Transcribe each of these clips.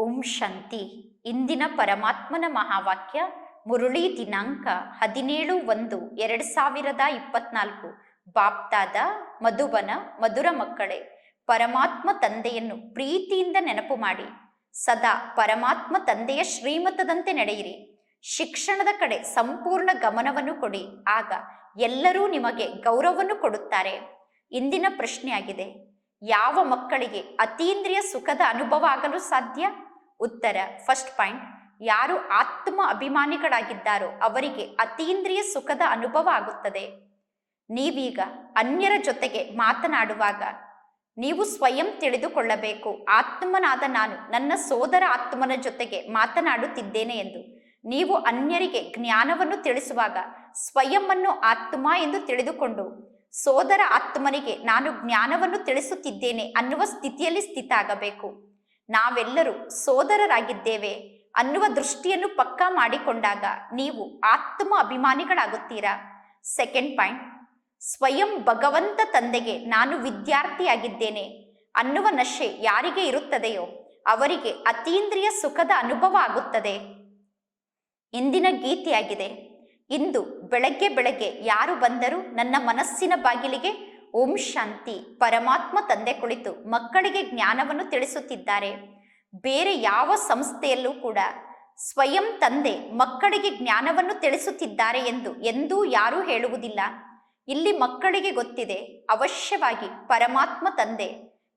ಓಂ ಶಾಂತಿ. ಇಂದಿನ ಪರಮಾತ್ಮನ ಮಹಾವಾಕ್ಯ ಮುರುಳಿ ದಿನಾಂಕ ಹದಿನೇಳು ಒಂದು ಎರಡು ಸಾವಿರದ ಇಪ್ಪತ್ನಾಲ್ಕು. ಬಾಪ್ತಾದ, ಮಧುಬನ, ಮಧುರ ಮಕ್ಕಳೇ, ಪರಮಾತ್ಮ ತಂದೆಯನ್ನು ಪ್ರೀತಿಯಿಂದ ನೆನಪು ಮಾಡಿ. ಸದಾ ಪರಮಾತ್ಮ ತಂದೆಯ ಶ್ರೀಮತದಂತೆ ನಡೆಯಿರಿ. ಶಿಕ್ಷಣದ ಕಡೆ ಸಂಪೂರ್ಣ ಗಮನವನ್ನು ಕೊಡಿ. ಆಗ ಎಲ್ಲರೂ ನಿಮಗೆ ಗೌರವವನ್ನು ಕೊಡುತ್ತಾರೆ. ಇಂದಿನ ಪ್ರಶ್ನೆಯಾಗಿದೆ. ಯಾವ ಮಕ್ಕಳಿಗೆ ಅತೀಂದ್ರಿಯ ಸುಖದ ಅನುಭವ ಆಗಲು ಸಾಧ್ಯ? ಉತ್ತರ ಫಸ್ಟ್ ಪಾಯಿಂಟ್ ಯಾರು ಆತ್ಮ ಅಭಿಮಾನಿಗಳಾಗಿದ್ದಾರೋ ಅವರಿಗೆ ಅತೀಂದ್ರಿಯ ಸುಖದ ಅನುಭವ ಆಗುತ್ತದೆ. ನೀವೀಗ ಅನ್ಯರ ಜೊತೆಗೆ ಮಾತನಾಡುವಾಗ ನೀವು ಸ್ವಯಂ ತಿಳಿದುಕೊಳ್ಳಬೇಕು. ಆತ್ಮನಾದ ನಾನು ನನ್ನ ಸೋದರ ಆತ್ಮನ ಜೊತೆಗೆ ಮಾತನಾಡುತ್ತಿದ್ದೇನೆ ಎಂದು. ನೀವು ಅನ್ಯರಿಗೆ ಜ್ಞಾನವನ್ನು ತಿಳಿಸುವಾಗ ಸ್ವಯಂವನ್ನು ಆತ್ಮ ಎಂದು ತಿಳಿದುಕೊಂಡು ಸೋದರ ಆತ್ಮನಿಗೆ ನಾನು ಜ್ಞಾನವನ್ನು ತಿಳಿಸುತ್ತಿದ್ದೇನೆ ಅನ್ನುವ ಸ್ಥಿತಿಯಲ್ಲಿ ಸ್ಥಿತ ಆಗಬೇಕು ನಾವೆಲ್ಲರೂ ಸೋದರರಾಗಿದ್ದೇವೆ ಅನ್ನುವ ದೃಷ್ಟಿಯನ್ನು ಪಕ್ಕಾ ಮಾಡಿಕೊಂಡಾಗ ನೀವು ಆತ್ಮ ಅಭಿಮಾನಿಗಳಾಗುತ್ತೀರಾ? ಸೆಕೆಂಡ್ ಪಾಯಿಂಟ್ ಸ್ವಯಂ ಭಗವಂತ ತಂದೆಗೆ ನಾನು ವಿದ್ಯಾರ್ಥಿಯಾಗಿದ್ದೇನೆ ಅನ್ನುವ ನಶೆ ಯಾರಿಗೆ ಇರುತ್ತದೆಯೋ ಅವರಿಗೆ ಅತೀಂದ್ರಿಯ ಸುಖದ ಅನುಭವ ಆಗುತ್ತದೆ. ಇಂದಿನ ಗೀತೆಯಾಗಿದೆ, ಇಂದು ಬೆಳಗ್ಗೆ ಬೆಳಗ್ಗೆ ಯಾರು ಬಂದರೂ ನನ್ನ ಮನಸ್ಸಿನ ಬಾಗಿಲಿಗೆ ಓಂ ಶಾಂತಿ ಪರಮಾತ್ಮ ತಂದೆ ಕುಳಿತು ಮಕ್ಕಳಿಗೆ ಜ್ಞಾನವನ್ನು ತಿಳಿಸುತ್ತಿದ್ದಾರೆ. ಬೇರೆ ಯಾವ ಸಂಸ್ಥೆಯಲ್ಲೂ ಕೂಡ ಸ್ವಯಂ ತಂದೆ ಮಕ್ಕಳಿಗೆ ಜ್ಞಾನವನ್ನು ತಿಳಿಸುತ್ತಿದ್ದಾರೆ ಎಂದು ಎಂದೂ ಯಾರೂ ಹೇಳುವುದಿಲ್ಲ. ಇಲ್ಲಿ ಮಕ್ಕಳಿಗೆ ಗೊತ್ತಿದೆ, ಅವಶ್ಯವಾಗಿ ಪರಮಾತ್ಮ ತಂದೆ,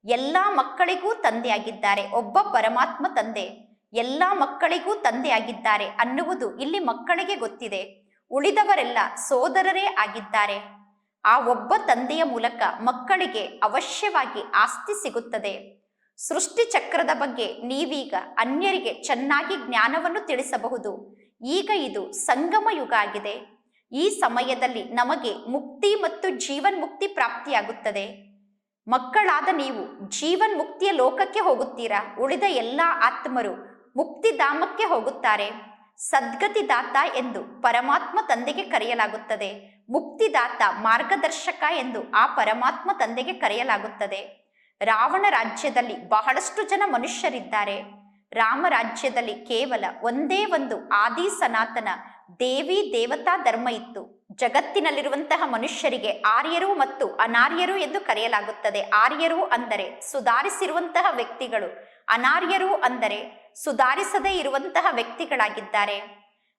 ಎಲ್ಲ ಮಕ್ಕಳಿಗೂ ತಂದೆಯಾಗಿದ್ದಾರೆ. ಒಬ್ಬ ಪರಮಾತ್ಮ ತಂದೆ, ಎಲ್ಲ ಮಕ್ಕಳಿಗೂ ತಂದೆಯಾಗಿದ್ದಾರೆ ಅನ್ನುವುದು ಇಲ್ಲಿ ಮಕ್ಕಳಿಗೆ ಗೊತ್ತಿದೆ. ಉಳಿದವರೆಲ್ಲ ಸೋದರರೇ ಆಗಿದ್ದಾರೆ. ಆ ಒಬ್ಬ ತಂದೆಯ ಮೂಲಕ ಮಕ್ಕಳಿಗೆ ಅವಶ್ಯವಾಗಿ ಆಸ್ತಿ ಸಿಗುತ್ತದೆ. ಸೃಷ್ಟಿ ಚಕ್ರದ ಬಗ್ಗೆ ನೀವೀಗ ಅನ್ಯರಿಗೆ ಚೆನ್ನಾಗಿ ಜ್ಞಾನವನ್ನು ತಿಳಿಸಬಹುದು. ಈಗ ಇದು ಸಂಗಮ ಯುಗ ಆಗಿದೆ. ಈ ಸಮಯದಲ್ಲಿ ನಮಗೆ ಮುಕ್ತಿ ಮತ್ತು ಜೀವನ್ ಮುಕ್ತಿ ಪ್ರಾಪ್ತಿಯಾಗುತ್ತದೆ. ಮಕ್ಕಳಾದ ನೀವು ಜೀವನ್ ಮುಕ್ತಿಯ ಲೋಕಕ್ಕೆ ಹೋಗುತ್ತೀರಾ? ಉಳಿದ ಎಲ್ಲ ಆತ್ಮರು ಮುಕ್ತಿಧಾಮಕ್ಕೆ ಹೋಗುತ್ತಾರೆ. ಸದ್ಗತಿದಾತ ಎಂದು ಪರಮಾತ್ಮ ತಂದೆಗೆ ಕರೆಯಲಾಗುತ್ತದೆ. ಮುಕ್ತಿದಾತ ಮಾರ್ಗದರ್ಶಕ ಎಂದು ಆ ಪರಮಾತ್ಮ ತಂದೆಗೆ ಕರೆಯಲಾಗುತ್ತದೆ. ರಾವಣ ರಾಜ್ಯದಲ್ಲಿ ಬಹಳಷ್ಟು ಜನ ಮನುಷ್ಯರಿದ್ದಾರೆ. ರಾಮ ರಾಜ್ಯದಲ್ಲಿ ಕೇವಲ ಒಂದೇ ಒಂದು ಆದಿ ಸನಾತನ ದೇವಿ ದೇವತಾ ಧರ್ಮ ಇತ್ತು. ಜಗತ್ತಿನಲ್ಲಿರುವಂತಹ ಮನುಷ್ಯರಿಗೆ ಆರ್ಯರು ಮತ್ತು ಅನಾರ್ಯರು ಎಂದು ಕರೆಯಲಾಗುತ್ತದೆ. ಆರ್ಯರು ಅಂದರೆ ಸುಧಾರಿಸಿರುವಂತಹ ವ್ಯಕ್ತಿಗಳು, ಅನಾರ್ಯರು ಅಂದರೆ ಸುಧಾರಿಸದೇ ಇರುವಂತಹ ವ್ಯಕ್ತಿಗಳಾಗಿದ್ದಾರೆ.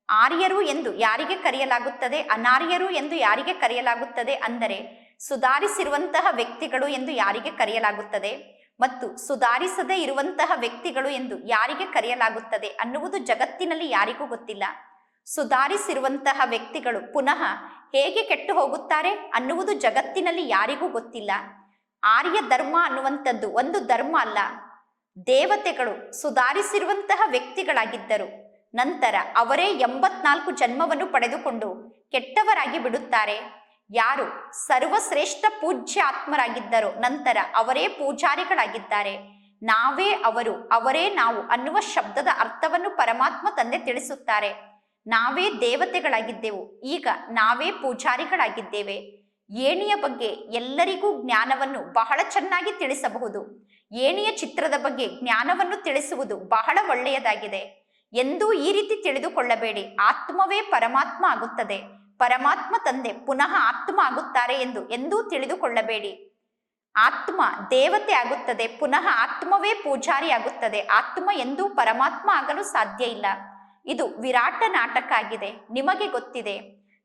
ಆರ್ಯರು ಎಂದು ಯಾರಿಗೆ ಕರೆಯಲಾಗುತ್ತದೆ? ಅನಾರ್ಯರು ಎಂದು ಯಾರಿಗೆ ಕರೆಯಲಾಗುತ್ತದೆ? ಅಂದರೆ ಸುಧಾರಿಸಿರುವಂತಹ ವ್ಯಕ್ತಿಗಳು ಎಂದು ಯಾರಿಗೆ ಕರೆಯಲಾಗುತ್ತದೆ? ಮತ್ತು ಸುಧಾರಿಸದೇ ಇರುವಂತಹ ವ್ಯಕ್ತಿಗಳು ಎಂದು ಯಾರಿಗೆ ಕರೆಯಲಾಗುತ್ತದೆ ಅನ್ನುವುದು ಜಗತ್ತಿನಲ್ಲಿ ಯಾರಿಗೂ ಗೊತ್ತಿಲ್ಲ. ಸುಧಾರಿಸಿರುವಂತಹ ವ್ಯಕ್ತಿಗಳು ಪುನಃ ಹೇಗೆ ಕೆಟ್ಟು ಹೋಗುತ್ತಾರೆ ಅನ್ನುವುದು ಜಗತ್ತಿನಲ್ಲಿ ಯಾರಿಗೂ ಗೊತ್ತಿಲ್ಲ. ಆರ್ಯ ಧರ್ಮ ಅನ್ನುವಂಥದ್ದು ಒಂದು ಧರ್ಮ ಅಲ್ಲ. ದೇವತೆಗಳು ಸುಧಾರಿಸಿರುವಂತಹ ವ್ಯಕ್ತಿಗಳಾಗಿದ್ದರು. ನಂತರ ಅವರೇ ಎಂಬತ್ನಾಲ್ಕು ಜನ್ಮವನ್ನು ಪಡೆದುಕೊಂಡು ಕೆಟ್ಟವರಾಗಿ ಬಿಡುತ್ತಾರೆ. ಯಾರು ಸರ್ವಶ್ರೇಷ್ಠ ಪೂಜ್ಯ ಆತ್ಮರಾಗಿದ್ದರೋ ನಂತರ ಅವರೇ ಪೂಜಾರಿಗಳಾಗಿದ್ದಾರೆ. ನಾವೇ ಅವರು, ಅವರೇ ನಾವು ಅನ್ನುವ ಶಬ್ದದ ಅರ್ಥವನ್ನು ಪರಮಾತ್ಮ ತಂದೆ ತಿಳಿಸುತ್ತಾರೆ. ನಾವೇ ದೇವತೆಗಳಾಗಿದ್ದೆವು, ಈಗ ನಾವೇ ಪೂಜಾರಿಗಳಾಗಿದ್ದೇವೆ. ಏಣಿಯ ಬಗ್ಗೆ ಎಲ್ಲರಿಗೂ ಜ್ಞಾನವನ್ನು ಬಹಳ ಚೆನ್ನಾಗಿ ತಿಳಿಸಬಹುದು. ಏಣಿಯ ಚಿತ್ರದ ಬಗ್ಗೆ ಜ್ಞಾನವನ್ನು ತಿಳಿಸುವುದು ಬಹಳ ಒಳ್ಳೆಯದಾಗಿದೆ. ಎಂದೂ ಈ ರೀತಿ ತಿಳಿದುಕೊಳ್ಳಬೇಡಿ. ಆತ್ಮವೇ ಪರಮಾತ್ಮ ಆಗುತ್ತದೆ. ಪರಮಾತ್ಮ ತಂದೆ ಪುನಃ ಆತ್ಮ ಆಗುತ್ತಾರೆ ಎಂದು ಎಂದೂ ತಿಳಿದುಕೊಳ್ಳಬೇಡಿ. ಆತ್ಮ ದೇವತೆ ಆಗುತ್ತದೆ. ಪುನಃ ಆತ್ಮವೇ ಪೂಜಾರಿ ಆಗುತ್ತದೆ. ಆತ್ಮ ಎಂದೂ ಪರಮಾತ್ಮ ಆಗಲು ಸಾಧ್ಯ ಇಲ್ಲ. ಇದು ವಿರಾಟ ನಾಟಕ ಆಗಿದೆ. ನಿಮಗೆ ಗೊತ್ತಿದೆ.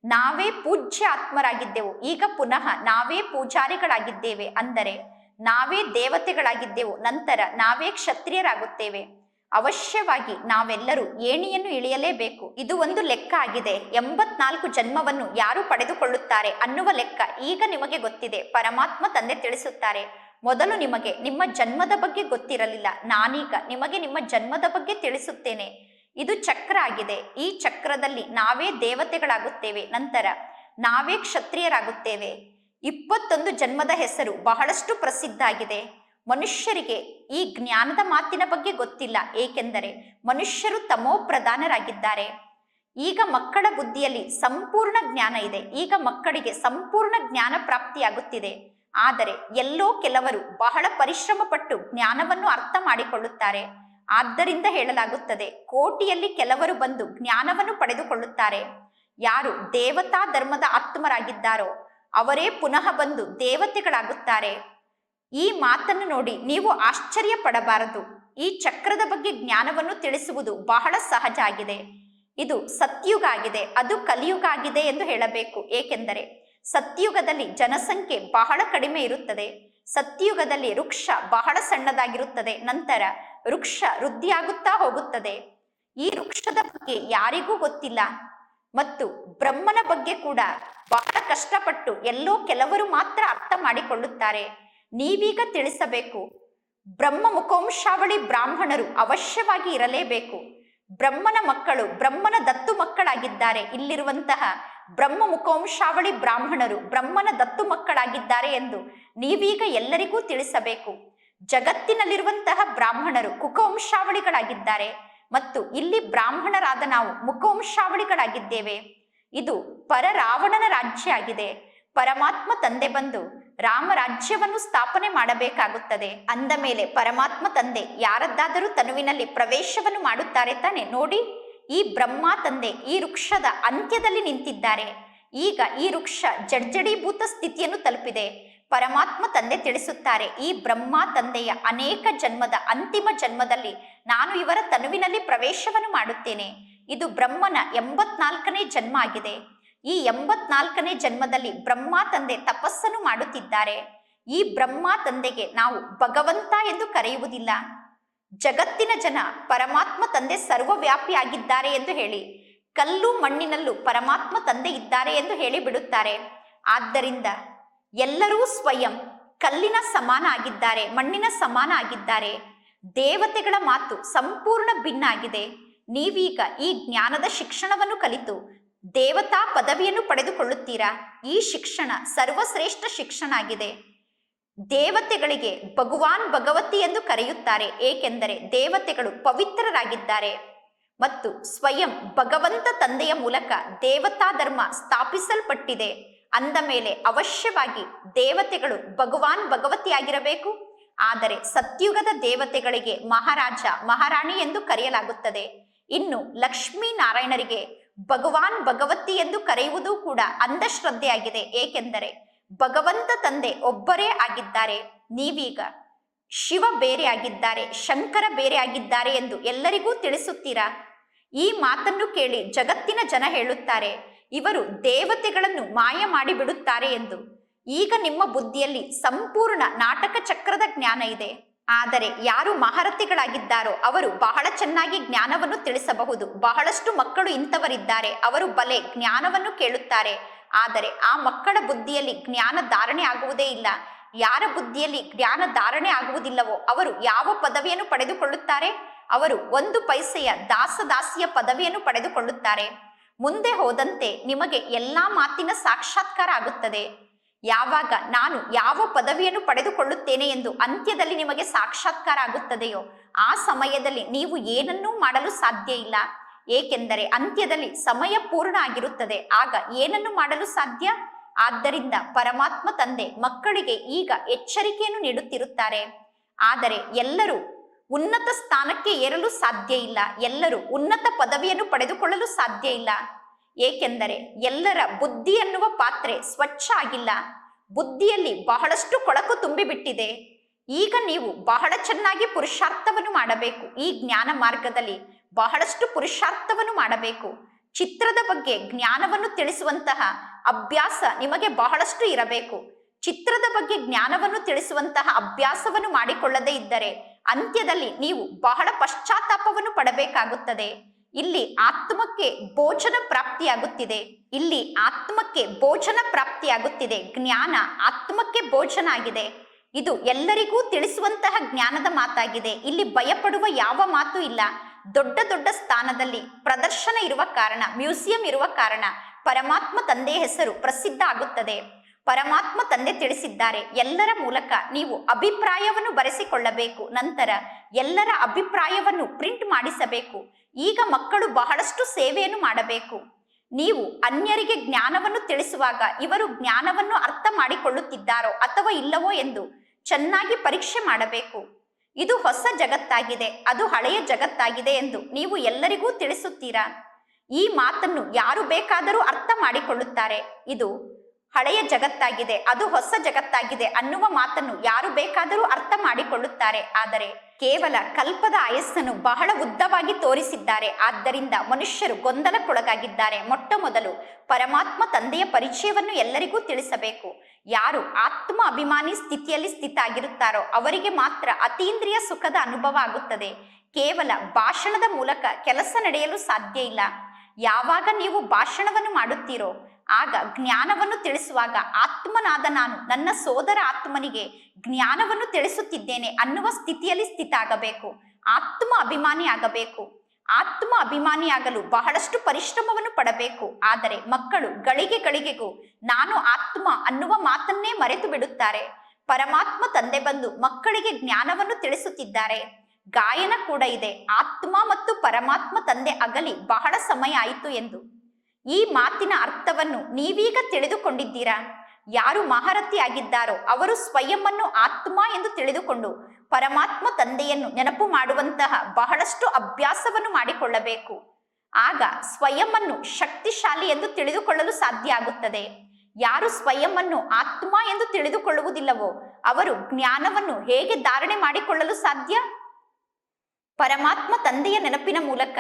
ನಾವೇ ಪೂಜ್ಯ ಆತ್ಮರಾಗಿದ್ದೆವು. ಈಗ ಪುನಃ ನಾವೇ ಪೂಜಾರಿಗಳಾಗಿದ್ದೇವೆ ಅಂದರೆ ನಾವೇ ದೇವತೆಗಳಾಗಿದ್ದೆವು. ನಂತರ ನಾವೇ ಕ್ಷತ್ರಿಯರಾಗುತ್ತೇವೆ. ಅವಶ್ಯವಾಗಿ ನಾವೆಲ್ಲರೂ ಏಣಿಯನ್ನು ಇಳಿಯಲೇಬೇಕು. ಇದು ಒಂದು ಲೆಕ್ಕ ಆಗಿದೆ. ಎಂಬತ್ನಾಲ್ಕು ಜನ್ಮವನ್ನು ಯಾರು ಪಡೆದುಕೊಳ್ಳುತ್ತಾರೆ ಅನ್ನುವ ಲೆಕ್ಕ ಈಗ ನಿಮಗೆ ಗೊತ್ತಿದೆ. ಪರಮಾತ್ಮ ತಂದೆ ತಿಳಿಸುತ್ತಾರೆ. ಮೊದಲು ನಿಮಗೆ ನಿಮ್ಮ ಜನ್ಮದ ಬಗ್ಗೆ ಗೊತ್ತಿರಲಿಲ್ಲ. ನಾನೀಗ ನಿಮಗೆ ನಿಮ್ಮ ಜನ್ಮದ ಬಗ್ಗೆ ತಿಳಿಸುತ್ತೇನೆ. ಇದು ಚಕ್ರ ಆಗಿದೆ. ಈ ಚಕ್ರದಲ್ಲಿ ನಾವೇ ದೇವತೆಗಳಾಗುತ್ತೇವೆ. ನಂತರ ನಾವೇ ಕ್ಷತ್ರಿಯರಾಗುತ್ತೇವೆ. ಇಪ್ಪತ್ತೊಂದು ಜನ್ಮದ ಹೆಸರು ಬಹಳಷ್ಟು ಪ್ರಸಿದ್ಧ ಆಗಿದೆ. ಮನುಷ್ಯರಿಗೆ ಈ ಜ್ಞಾನದ ಮಾತಿನ ಬಗ್ಗೆ ಗೊತ್ತಿಲ್ಲ. ಏಕೆಂದರೆ ಮನುಷ್ಯರು ತಮೋ ಪ್ರಧಾನರಾಗಿದ್ದಾರೆ. ಈಗ ಮಕ್ಕಳ ಬುದ್ಧಿಯಲ್ಲಿ ಸಂಪೂರ್ಣ ಜ್ಞಾನ ಇದೆ. ಈಗ ಮಕ್ಕಳಿಗೆ ಸಂಪೂರ್ಣ ಜ್ಞಾನ ಪ್ರಾಪ್ತಿಯಾಗುತ್ತಿದೆ. ಆದರೆ ಎಲ್ಲೋ ಕೆಲವರು ಬಹಳ ಪರಿಶ್ರಮ ಪಟ್ಟು ಜ್ಞಾನವನ್ನು ಅರ್ಥ ಮಾಡಿಕೊಳ್ಳುತ್ತಾರೆ. ಆದ್ದರಿಂದ ಹೇಳಲಾಗುತ್ತದೆ, ಕೋಟಿಯಲ್ಲಿ ಕೆಲವರು ಬಂದು ಜ್ಞಾನವನ್ನು ಪಡೆದುಕೊಳ್ಳುತ್ತಾರೆ. ಯಾರು ದೇವತಾ ಧರ್ಮದ ಆತ್ಮರಾಗಿದ್ದಾರೋ ಅವರೇ ಪುನಃ ಬಂದು ದೇವತೆಗಳಾಗುತ್ತಾರೆ. ಈ ಮಾತನ್ನು ನೋಡಿ ನೀವು ಆಶ್ಚರ್ಯ ಪಡಬಾರದು ಈ ಚಕ್ರದ ಬಗ್ಗೆ ಜ್ಞಾನವನ್ನು ತಿಳಿಸುವುದು ಬಹಳ ಸಹಜ ಆಗಿದೆ. ಇದು ಸತ್ಯುಗ ಆಗಿದೆ, ಅದು ಕಲಿಯುಗ ಆಗಿದೆ ಎಂದು ಹೇಳಬೇಕು. ಏಕೆಂದರೆ ಸತ್ಯುಗದಲ್ಲಿ ಜನಸಂಖ್ಯೆ ಬಹಳ ಕಡಿಮೆ ಇರುತ್ತದೆ. ಸತ್ಯುಗದಲ್ಲಿ ವೃಕ್ಷ ಬಹಳ ಸಣ್ಣದಾಗಿರುತ್ತದೆ, ನಂತರ ವೃಕ್ಷ ವೃದ್ಧಿಯಾಗುತ್ತಾ ಹೋಗುತ್ತದೆ. ಈ ವೃಕ್ಷದ ಬಗ್ಗೆ ಯಾರಿಗೂ ಗೊತ್ತಿಲ್ಲ. ಮತ್ತು ಬ್ರಹ್ಮನ ಬಗ್ಗೆ ಕೂಡ ಬಹಳ ಕಷ್ಟಪಟ್ಟು ಎಲ್ಲೋ ಕೆಲವರು ಮಾತ್ರ ಅರ್ಥ ಮಾಡಿಕೊಳ್ಳುತ್ತಾರೆ. ನೀವೀಗ ತಿಳಿಸಬೇಕು. ಬ್ರಹ್ಮ ಮುಖವಂಶಾವಳಿ ಬ್ರಾಹ್ಮಣರು ಅವಶ್ಯವಾಗಿ ಇರಲೇಬೇಕು. ಬ್ರಹ್ಮನ ಮಕ್ಕಳು, ಬ್ರಹ್ಮನ ದತ್ತು ಮಕ್ಕಳಾಗಿದ್ದಾರೆ. ಇಲ್ಲಿರುವಂತಹ ಬ್ರಹ್ಮ ಮುಖವಂಶಾವಳಿ ಬ್ರಾಹ್ಮಣರು ಬ್ರಹ್ಮನ ದತ್ತು ಮಕ್ಕಳಾಗಿದ್ದಾರೆ ಎಂದು ನೀವೀಗ ಎಲ್ಲರಿಗೂ ತಿಳಿಸಬೇಕು. ಜಗತ್ತಿನಲ್ಲಿರುವಂತಹ ಬ್ರಾಹ್ಮಣರು ಕುಕವಂಶಾವಳಿಗಳಾಗಿದ್ದಾರೆ ಮತ್ತು ಇಲ್ಲಿ ಬ್ರಾಹ್ಮಣರಾದ ನಾವು ಮುಖವಂಶಾವಳಿಗಳಾಗಿದ್ದೇವೆ. ಇದು ಪರರಾವಣನ ರಾಜ್ಯ ಆಗಿದೆ. ಪರಮಾತ್ಮ ತಂದೆ ಬಂದು ರಾಮ ರಾಜ್ಯವನ್ನು ಸ್ಥಾಪನೆ ಮಾಡಬೇಕಾಗುತ್ತದೆ. ಅಂದ ಮೇಲೆ ಪರಮಾತ್ಮ ತಂದೆ ಯಾರದ್ದಾದರೂ ತನುವಿನಲ್ಲಿ ಪ್ರವೇಶವನ್ನು ಮಾಡುತ್ತಾರೆ ತಾನೆ. ನೋಡಿ, ಈ ಬ್ರಹ್ಮ ತಂದೆ ಈ ವೃಕ್ಷದ ಅಂತ್ಯದಲ್ಲಿ ನಿಂತಿದ್ದಾರೆ. ಈಗ ಈ ವೃಕ್ಷ ಜಡ್ಜಡೀಭೂತ ಸ್ಥಿತಿಯನ್ನು ತಲುಪಿದೆ. ಪರಮಾತ್ಮ ತಂದೆ ತಿಳಿಸುತ್ತಾರೆ, ಈ ಬ್ರಹ್ಮ ತಂದೆಯ ಅನೇಕ ಜನ್ಮದ ಅಂತಿಮ ಜನ್ಮದಲ್ಲಿ ನಾನು ಇವರ ತನುವಿನಲ್ಲಿ ಪ್ರವೇಶವನ್ನು ಮಾಡುತ್ತೇನೆ. ಇದು ಬ್ರಹ್ಮನ ಎಂಬತ್ನಾಲ್ಕನೇ ಜನ್ಮ ಆಗಿದೆ. ಈ ಎಂಬತ್ನಾಲ್ಕನೇ ಜನ್ಮದಲ್ಲಿ ಬ್ರಹ್ಮ ತಂದೆ ತಪಸ್ಸನ್ನು ಮಾಡುತ್ತಿದ್ದಾರೆ. ಈ ಬ್ರಹ್ಮ ತಂದೆಗೆ ನಾವು ಭಗವಂತ ಎಂದು ಕರೆಯುವುದಿಲ್ಲ. ಜಗತ್ತಿನ ಜನ ಪರಮಾತ್ಮ ತಂದೆ ಸರ್ವವ್ಯಾಪಿಯಾಗಿದ್ದಾರೆ ಎಂದು ಹೇಳಿ, ಕಲ್ಲು ಮಣ್ಣಿನಲ್ಲೂ ಪರಮಾತ್ಮ ತಂದೆ ಇದ್ದಾರೆ ಎಂದು ಹೇಳಿ ಬಿಡುತ್ತಾರೆ. ಆದ್ದರಿಂದ ಎಲ್ಲರೂ ಸ್ವಯಂ ಕಲ್ಲಿನ ಸಮಾನ ಆಗಿದ್ದಾರೆ, ಮಣ್ಣಿನ ಸಮಾನ ಆಗಿದ್ದಾರೆ. ದೇವತೆಗಳ ಮಾತು ಸಂಪೂರ್ಣ ಭಿನ್ನ ಆಗಿದೆ ನೀವೀಗ ಈ ಜ್ಞಾನದ ಶಿಕ್ಷಣವನ್ನು ಕಲಿತು ದೇವತಾ ಪದವಿಯನ್ನು ಪಡೆದುಕೊಳ್ಳುತ್ತೀರಾ? ಈ ಶಿಕ್ಷಣ ಸರ್ವಶ್ರೇಷ್ಠ ಶಿಕ್ಷಣ ಆಗಿದೆ ದೇವತೆಗಳಿಗೆ ಭಗವಾನ್ ಭಗವತಿ ಎಂದು ಕರೆಯುತ್ತಾರೆ, ಏಕೆಂದರೆ ದೇವತೆಗಳು ಪವಿತ್ರರಾಗಿದ್ದಾರೆ. ಮತ್ತು ಸ್ವಯಂ ಭಗವಂತ ತಂದೆಯ ಮೂಲಕ ದೇವತಾ ಧರ್ಮ ಸ್ಥಾಪಿಸಲ್ಪಟ್ಟಿದೆ. ಅಂದ ಮೇಲೆ ಅವಶ್ಯವಾಗಿ ದೇವತೆಗಳು ಭಗವಾನ್ ಭಗವತಿಯಾಗಿರಬೇಕು. ಆದರೆ ಸತ್ಯುಗದ ದೇವತೆಗಳಿಗೆ ಮಹಾರಾಜ, ಮಹಾರಾಣಿ ಎಂದು ಕರೆಯಲಾಗುತ್ತದೆ. ಇನ್ನು ಲಕ್ಷ್ಮೀ ನಾರಾಯಣರಿಗೆ ಭಗವಾನ್ ಭಗವತಿ ಎಂದು ಕರೆಯುವುದು ಕೂಡ ಅಂಧಶ್ರದ್ಧೆಯಾಗಿದೆ. ಏಕೆಂದರೆ ಭಗವಂತ ತಂದೆ ಒಬ್ಬರೇ ಆಗಿದ್ದಾರೆ. ನೀವೀಗ ಶಿವ ಬೇರೆ ಆಗಿದ್ದಾರೆ, ಶಂಕರ ಬೇರೆ ಆಗಿದ್ದಾರೆ ಎಂದು ಎಲ್ಲರಿಗೂ ತಿಳಿಸುತ್ತೀರಾ? ಈ ಮಾತನ್ನು ಕೇಳಿ ಜಗತ್ತಿನ ಜನ ಹೇಳುತ್ತಾರೆ, ಇವರು ದೇವತೆಗಳನ್ನು ಮಾಯ ಮಾಡಿಬಿಡುತ್ತಾರೆ ಎಂದು. ಈಗ ನಿಮ್ಮ ಬುದ್ಧಿಯಲ್ಲಿ ಸಂಪೂರ್ಣ ನಾಟಕ ಚಕ್ರದ ಜ್ಞಾನ ಇದೆ. ಆದರೆ ಯಾರು ಮಹಾರಥಿಗಳಾಗಿದ್ದಾರೋ ಅವರು ಬಹಳ ಚೆನ್ನಾಗಿ ಜ್ಞಾನವನ್ನು ತಿಳಿಸಬಹುದು. ಬಹಳಷ್ಟು ಮಕ್ಕಳು ಇಂಥವರಿದ್ದಾರೆ. ಅವರು ಬಲೆ, ಜ್ಞಾನವನ್ನು ಕೇಳುತ್ತಾರೆ. ಆದರೆ ಆ ಮಕ್ಕಳ ಬುದ್ಧಿಯಲ್ಲಿ ಜ್ಞಾನ ಧಾರಣೆ ಆಗುವುದೇ ಇಲ್ಲ. ಯಾರ ಬುದ್ಧಿಯಲ್ಲಿ ಜ್ಞಾನ ಧಾರಣೆ ಆಗುವುದಿಲ್ಲವೋ ಅವರು ಯಾವ ಪದವಿಯನ್ನು ಪಡೆದುಕೊಳ್ಳುತ್ತಾರೆ? ಅವರು ಒಂದು ಪೈಸೆಯ ದಾಸದಾಸಿಯ ಪದವಿಯನ್ನು ಪಡೆದುಕೊಳ್ಳುತ್ತಾರೆ. ಮುಂದೆ ಹೋದಂತೆ ನಿಮಗೆ ಎಲ್ಲಾ ಮಾತಿನ ಸಾಕ್ಷಾತ್ಕಾರ ಆಗುತ್ತದೆ. ಯಾವಾಗ ನಾನು ಯಾವ ಪದವಿಯನ್ನು ಪಡೆದುಕೊಳ್ಳುತ್ತೇನೆ ಎಂದು ಅಂತ್ಯದಲ್ಲಿ ನಿಮಗೆ ಸಾಕ್ಷಾತ್ಕಾರ ಆಗುತ್ತದೆಯೋ, ಆ ಸಮಯದಲ್ಲಿ ನೀವು ಏನನ್ನೂ ಮಾಡಲು ಸಾಧ್ಯ ಇಲ್ಲ. ಏಕೆಂದರೆ ಅಂತ್ಯದಲ್ಲಿ ಸಮಯ ಪೂರ್ಣ ಆಗಿರುತ್ತದೆ. ಆಗ ಏನನ್ನು ಮಾಡಲು ಸಾಧ್ಯ? ಆದ್ದರಿಂದ ಪರಮಾತ್ಮ ತಂದೆ ಮಕ್ಕಳಿಗೆ ಈಗ ಎಚ್ಚರಿಕೆಯನ್ನು ನೀಡುತ್ತಿರುತ್ತಾರೆ. ಆದರೆ ಎಲ್ಲರೂ ಉನ್ನತ ಸ್ಥಾನಕ್ಕೆ ಏರಲು ಸಾಧ್ಯ ಇಲ್ಲ. ಎಲ್ಲರೂ ಉನ್ನತ ಪದವಿಯನ್ನು ಪಡೆದುಕೊಳ್ಳಲು ಸಾಧ್ಯ ಇಲ್ಲ. ಏಕೆಂದರೆ ಎಲ್ಲರ ಬುದ್ಧಿ ಅನ್ನುವ ಪಾತ್ರೆ ಸ್ವಚ್ಛ ಆಗಿಲ್ಲ. ಬುದ್ಧಿಯಲ್ಲಿ ಬಹಳಷ್ಟು ಕೊಳಕು ತುಂಬಿಬಿಟ್ಟಿದೆ. ಈಗ ನೀವು ಬಹಳ ಚೆನ್ನಾಗಿ ಪುರುಷಾರ್ಥವನ್ನು ಮಾಡಬೇಕು. ಈ ಜ್ಞಾನ ಮಾರ್ಗದಲ್ಲಿ ಬಹಳಷ್ಟು ಪುರುಷಾರ್ಥವನ್ನು ಮಾಡಬೇಕು. ಚಿತ್ರದ ಬಗ್ಗೆ ಜ್ಞಾನವನ್ನು ತಿಳಿಸುವಂತಹ ಅಭ್ಯಾಸ ನಿಮಗೆ ಬಹಳಷ್ಟು ಇರಬೇಕು. ಚಿತ್ರದ ಬಗ್ಗೆ ಜ್ಞಾನವನ್ನು ತಿಳಿಸುವಂತಹ ಅಭ್ಯಾಸವನ್ನು ಮಾಡಿಕೊಳ್ಳದೇ ಇದ್ದರೆ ಅಂತ್ಯದಲ್ಲಿ ನೀವು ಬಹಳ ಪಶ್ಚಾತ್ತಾಪವನ್ನು ಪಡಬೇಕಾಗುತ್ತದೆ. ಇಲ್ಲಿ ಆತ್ಮಕ್ಕೆ ಭೋಜನ ಪ್ರಾಪ್ತಿಯಾಗುತ್ತಿದೆ. ಇಲ್ಲಿ ಆತ್ಮಕ್ಕೆ ಭೋಜನ ಪ್ರಾಪ್ತಿಯಾಗುತ್ತಿದೆ. ಜ್ಞಾನ ಆತ್ಮಕ್ಕೆ ಭೋಜನ ಆಗಿದೆ. ಇದು ಎಲ್ಲರಿಗೂ ತಿಳಿಸುವಂತಹ ಜ್ಞಾನದ ಮಾತಾಗಿದೆ. ಇಲ್ಲಿ ಭಯಪಡುವ ಯಾವ ಮಾತು ಇಲ್ಲ. ದೊಡ್ಡ ದೊಡ್ಡ ಸ್ಥಾನದಲ್ಲಿ ಪ್ರದರ್ಶನ ಇರುವ ಕಾರಣ, ಮ್ಯೂಸಿಯಂ ಇರುವ ಕಾರಣ, ಪರಮಾತ್ಮ ತಂದೆಯ ಹೆಸರು ಪ್ರಸಿದ್ಧ ಆಗುತ್ತದೆ. ಪರಮಾತ್ಮ ತಂದೆ ತಿಳಿಸಿದ್ದಾರೆ. ಎಲ್ಲರ ಮೂಲಕ ನೀವು ಅಭಿಪ್ರಾಯವನ್ನು ಬರೆಸಿಕೊಳ್ಳಬೇಕು. ನಂತರ ಎಲ್ಲರ ಅಭಿಪ್ರಾಯವನ್ನು ಪ್ರಿಂಟ್ ಮಾಡಿಸಬೇಕು. ಈಗ ಮಕ್ಕಳು ಬಹಳಷ್ಟು ಸೇವೆಯನ್ನು ಮಾಡಬೇಕು. ನೀವು ಅನ್ಯರಿಗೆ ಜ್ಞಾನವನ್ನು ತಿಳಿಸುವಾಗ ಇವರು ಜ್ಞಾನವನ್ನು ಅರ್ಥ ಮಾಡಿಕೊಳ್ಳುತ್ತಿದ್ದಾರೋ ಅಥವಾ ಇಲ್ಲವೋ ಎಂದು ಚೆನ್ನಾಗಿ ಪರೀಕ್ಷೆ ಮಾಡಬೇಕು. ಇದು ಹೊಸ ಜಗತ್ತಾಗಿದೆ. ಅದು ಹಳೆಯ ಜಗತ್ತಾಗಿದೆ ಎಂದು ನೀವು ಎಲ್ಲರಿಗೂ ತಿಳಿಸುತ್ತೀರಾ? ಈ ಮಾತನ್ನು ಯಾರು ಬೇಕಾದರೂ ಅರ್ಥ ಮಾಡಿಕೊಳ್ಳುತ್ತಾರೆ. ಇದು ಹಳೆಯ ಜಗತ್ತಾಗಿದೆ, ಅದು ಹೊಸ ಜಗತ್ತಾಗಿದೆ ಅನ್ನುವ ಮಾತನ್ನು ಯಾರು ಬೇಕಾದರೂ ಅರ್ಥ ಮಾಡಿಕೊಳ್ಳುತ್ತಾರೆ. ಆದರೆ ಕೇವಲ ಕಲ್ಪದ ಆಯಸ್ಸನ್ನು ಬಹಳ ಉದ್ದವಾಗಿ ತೋರಿಸಿದ್ದಾರೆ. ಆದ್ದರಿಂದ ಮನುಷ್ಯರು ಗೊಂದಲಕ್ಕೊಳಗಾಗಿದ್ದಾರೆ. ಮೊಟ್ಟ ಮೊದಲು ಪರಮಾತ್ಮ ತಂದೆಯ ಪರಿಚಯವನ್ನು ಎಲ್ಲರಿಗೂ ತಿಳಿಸಬೇಕು. ಯಾರು ಆತ್ಮ ಅಭಿಮಾನಿ ಸ್ಥಿತಿಯಲ್ಲಿ ಸ್ಥಿತ ಆಗಿರುತ್ತಾರೋ ಅವರಿಗೆ ಮಾತ್ರ ಅತೀಂದ್ರಿಯ ಸುಖದ ಅನುಭವ ಆಗುತ್ತದೆ. ಕೇವಲ ಭಾಷಣದ ಮೂಲಕ ಕೆಲಸ ನಡೆಯಲು ಸಾಧ್ಯ ಇಲ್ಲ. ಯಾವಾಗ ನೀವು ಭಾಷಣವನ್ನು ಮಾಡುತ್ತೀರೋ ಆಗ ಜ್ಞಾನವನ್ನು ತಿಳಿಸುವಾಗ ಆತ್ಮನಾದ ನಾನು ನನ್ನ ಸೋದರ ಆತ್ಮನಿಗೆ ಜ್ಞಾನವನ್ನು ತಿಳಿಸುತ್ತಿದ್ದೇನೆ ಅನ್ನುವ ಸ್ಥಿತಿಯಲ್ಲಿ ಸ್ಥಿತ ಆಗಬೇಕು ಆತ್ಮ ಅಭಿಮಾನಿ ಆಗಬೇಕು. ಆತ್ಮ ಅಭಿಮಾನಿಯಾಗಲು ಬಹಳಷ್ಟು ಪರಿಶ್ರಮವನ್ನು ಪಡಬೇಕು. ಆದರೆ ಮಕ್ಕಳು ಗಳಿಗೆ ಗಳಿಗೆಗೂ ನಾನು ಆತ್ಮ ಅನ್ನುವ ಮಾತನ್ನೇ ಮರೆತು ಬಿಡುತ್ತಾರೆ. ಪರಮಾತ್ಮ ತಂದೆ ಬಂದು ಮಕ್ಕಳಿಗೆ ಜ್ಞಾನವನ್ನು ತಿಳಿಸುತ್ತಿದ್ದಾರೆ. ಗಾಯನ ಕೂಡ ಇದೆ. ಆತ್ಮ ಮತ್ತು ಪರಮಾತ್ಮ ತಂದೆ ಅಗಲಿ ಬಹಳ ಸಮಯ ಆಯಿತು ಎಂದು. ಈ ಮಾತಿನ ಅರ್ಥವನ್ನು ನೀವೀಗ ತಿಳಿದುಕೊಂಡಿದ್ದೀರಾ? ಯಾರು ಮಹಾರಥಿ ಆಗಿದ್ದಾರೋ ಅವರು ಸ್ವಯಂವನ್ನು ಆತ್ಮ ಎಂದು ತಿಳಿದುಕೊಂಡು ಪರಮಾತ್ಮ ತಂದೆಯನ್ನು ನೆನಪು ಮಾಡುವಂತಹ ಬಹಳಷ್ಟು ಅಭ್ಯಾಸವನ್ನು ಮಾಡಿಕೊಳ್ಳಬೇಕು. ಆಗ ಸ್ವಯಂವನ್ನು ಶಕ್ತಿಶಾಲಿ ಎಂದು ತಿಳಿದುಕೊಳ್ಳಲು ಸಾಧ್ಯ ಆಗುತ್ತದೆ. ಯಾರು ಸ್ವಯಂವನ್ನು ಆತ್ಮ ಎಂದು ತಿಳಿದುಕೊಳ್ಳುವುದಿಲ್ಲವೋ ಅವರು ಜ್ಞಾನವನ್ನು ಹೇಗೆ ಧಾರಣೆ ಮಾಡಿಕೊಳ್ಳಲು ಸಾಧ್ಯ? ಪರಮಾತ್ಮ ತಂದೆಯ ನೆನಪಿನ ಮೂಲಕ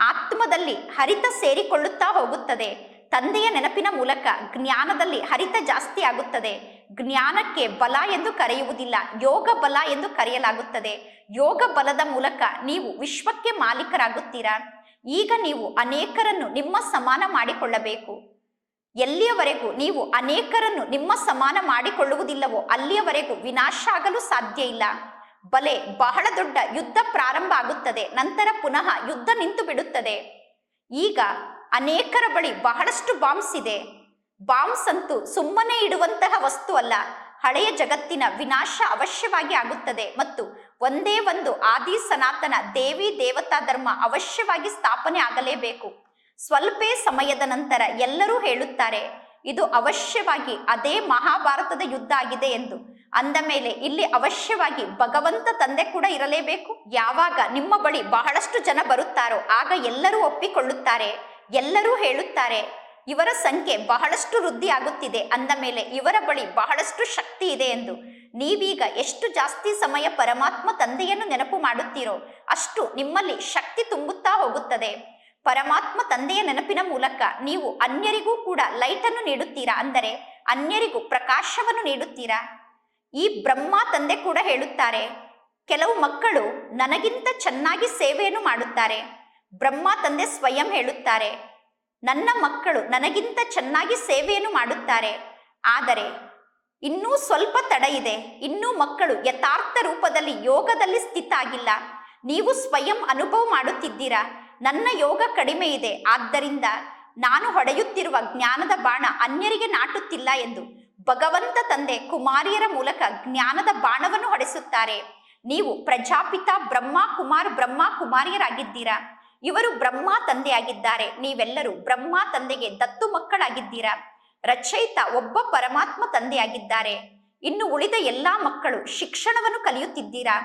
ಆತ್ಮದಲ್ಲಿ ಹರಿತ ಸೇರಿಕೊಳ್ಳುತ್ತಾ ಹೋಗುತ್ತದೆ. ತಂದೆಯ ನೆನಪಿನ ಮೂಲಕ ಜ್ಞಾನದಲ್ಲಿ ಹರಿತ ಜಾಸ್ತಿ ಆಗುತ್ತದೆ. ಜ್ಞಾನಕ್ಕೆ ಬಲ ಎಂದು ಕರೆಯುವುದಿಲ್ಲ, ಯೋಗ ಬಲ ಎಂದು ಕರೆಯಲಾಗುತ್ತದೆ. ಯೋಗ ಬಲದ ಮೂಲಕ ನೀವು ವಿಶ್ವಕ್ಕೆ ಮಾಲೀಕರಾಗುತ್ತೀರಾ? ಈಗ ನೀವು ಅನೇಕರನ್ನು ನಿಮ್ಮ ಸಮಾನ ಮಾಡಿಕೊಳ್ಳಬೇಕು. ಎಲ್ಲಿಯವರೆಗೂ ನೀವು ಅನೇಕರನ್ನು ನಿಮ್ಮ ಸಮಾನ ಮಾಡಿಕೊಳ್ಳುವುದಿಲ್ಲವೋ ಅಲ್ಲಿಯವರೆಗೂ ವಿನಾಶ ಆಗಲು ಸಾಧ್ಯ ಇಲ್ಲ ಬಲೆ ಬಹಳ ದೊಡ್ಡ ಯುದ್ಧ ಪ್ರಾರಂಭ ಆಗುತ್ತದೆ, ನಂತರ ಪುನಃ ಯುದ್ಧ ನಿಂತು ಬಿಡುತ್ತದೆ. ಈಗ ಅನೇಕರ ಬಳಿ ಬಹಳಷ್ಟು ಬಾಂಬ್ಸ್ ಇದೆ. ಬಾಂಬ್ಸ್ ಅಂತೂ ಸುಮ್ಮನೆ ಇಡುವಂತಹ ವಸ್ತು ಅಲ್ಲ, ಹಳೆಯ ಜಗತ್ತಿನ ವಿನಾಶ ಅವಶ್ಯವಾಗಿ ಆಗುತ್ತದೆ ಮತ್ತು ಒಂದೇ ಒಂದು ಆದಿ ಸನಾತನ ದೇವಿ ದೇವತಾ ಧರ್ಮ ಅವಶ್ಯವಾಗಿ ಸ್ಥಾಪನೆ ಆಗಲೇಬೇಕು. ಸ್ವಲ್ಪೇ ಸಮಯದ ನಂತರ ಎಲ್ಲರೂ ಹೇಳುತ್ತಾರೆ, ಇದು ಅವಶ್ಯವಾಗಿ ಅದೇ ಮಹಾಭಾರತದ ಯುದ್ಧ ಆಗಿದೆ ಎಂದು. ಅಂದ ಮೇಲೆ ಇಲ್ಲಿ ಅವಶ್ಯವಾಗಿ ಭಗವಂತ ತಂದೆ ಕೂಡ ಇರಲೇಬೇಕು. ಯಾವಾಗ ನಿಮ್ಮ ಬಳಿ ಬಹಳಷ್ಟು ಜನ ಬರುತ್ತಾರೋ ಆಗ ಎಲ್ಲರೂ ಒಪ್ಪಿಕೊಳ್ಳುತ್ತಾರೆ, ಎಲ್ಲರೂ ಹೇಳುತ್ತಾರೆ, ಇವರ ಸಂಖ್ಯೆ ಬಹಳಷ್ಟು ವೃದ್ಧಿ ಆಗುತ್ತಿದೆ ಅಂದ ಮೇಲೆ ಇವರ ಬಳಿ ಬಹಳಷ್ಟು ಶಕ್ತಿ ಇದೆ ಎಂದು. ನೀವೀಗ ಎಷ್ಟು ಜಾಸ್ತಿ ಸಮಯ ಪರಮಾತ್ಮ ತಂದೆಯನ್ನು ನೆನಪು ಮಾಡುತ್ತೀರೋ ಅಷ್ಟು ನಿಮ್ಮಲ್ಲಿ ಶಕ್ತಿ ತುಂಬುತ್ತಾ ಹೋಗುತ್ತದೆ. ಪರಮಾತ್ಮ ತಂದೆಯ ನೆನಪಿನ ಮೂಲಕ ನೀವು ಅನ್ಯರಿಗೂ ಕೂಡ ಲೈಟನ್ನು ನೀಡುತ್ತೀರಾ ಅಂದರೆ ಅನ್ಯರಿಗೂ ಪ್ರಕಾಶವನ್ನು ನೀಡುತ್ತೀರಾ? ಈ ಬ್ರಹ್ಮ ತಂದೆ ಕೂಡ ಹೇಳುತ್ತಾರೆ, ಕೆಲವು ಮಕ್ಕಳು ನನಗಿಂತ ಚೆನ್ನಾಗಿ ಸೇವೆಯನ್ನು ಮಾಡುತ್ತಾರೆ. ಬ್ರಹ್ಮ ತಂದೆ ಸ್ವಯಂ ಹೇಳುತ್ತಾರೆ, ನನ್ನ ಮಕ್ಕಳು ನನಗಿಂತ ಚೆನ್ನಾಗಿ ಸೇವೆಯನ್ನು ಮಾಡುತ್ತಾರೆ. ಆದರೆ ಇನ್ನೂ ಸ್ವಲ್ಪ ತಡ ಇದೆ, ಇನ್ನೂ ಮಕ್ಕಳು ಯಥಾರ್ಥ ರೂಪದಲ್ಲಿ ಯೋಗದಲ್ಲಿ ಸ್ಥಿತ ಆಗಿಲ್ಲ. ನೀವು ಸ್ವಯಂ ಅನುಭವ ಮಾಡುತ್ತಿದ್ದೀರಾ? ನನ್ನ ಯೋಗ ಕಡಿಮೆ ಇದೆ. ಆದ್ದರಿಂದ ನಾನು ಹೊಡೆಯುತ್ತಿರುವ ಜ್ಞಾನದ ಬಾಣ ಅನ್ಯರಿಗೆ ನಾಟುತ್ತಿಲ್ಲ ಎಂದು ಭಗವಂತ ತಂದೆ ಕುಮಾರಿಯರ ಮೂಲಕ ಜ್ಞಾನದ ಬಾಣವನ್ನು ಹೊಡೆಸುತ್ತಾರೆ. ನೀವು ಪ್ರಜಾಪಿತ ಬ್ರಹ್ಮ ಕುಮಾರ್ ಬ್ರಹ್ಮ ಕುಮಾರಿಯರಾಗಿದ್ದೀರಾ? ಇವರು ಬ್ರಹ್ಮ ತಂದೆಯಾಗಿದ್ದಾರೆ. ನೀವೆಲ್ಲರೂ ಬ್ರಹ್ಮ ತಂದೆಗೆ ದತ್ತು ಮಕ್ಕಳಾಗಿದ್ದೀರಾ? ರಚಯಿತ ಒಬ್ಬ ಪರಮಾತ್ಮ ತಂದೆಯಾಗಿದ್ದಾರೆ. ಇನ್ನು ಉಳಿದ ಎಲ್ಲಾ ಮಕ್ಕಳು ಶಿಕ್ಷಣವನ್ನು ಕಲಿಯುತ್ತಿದ್ದೀರಾ?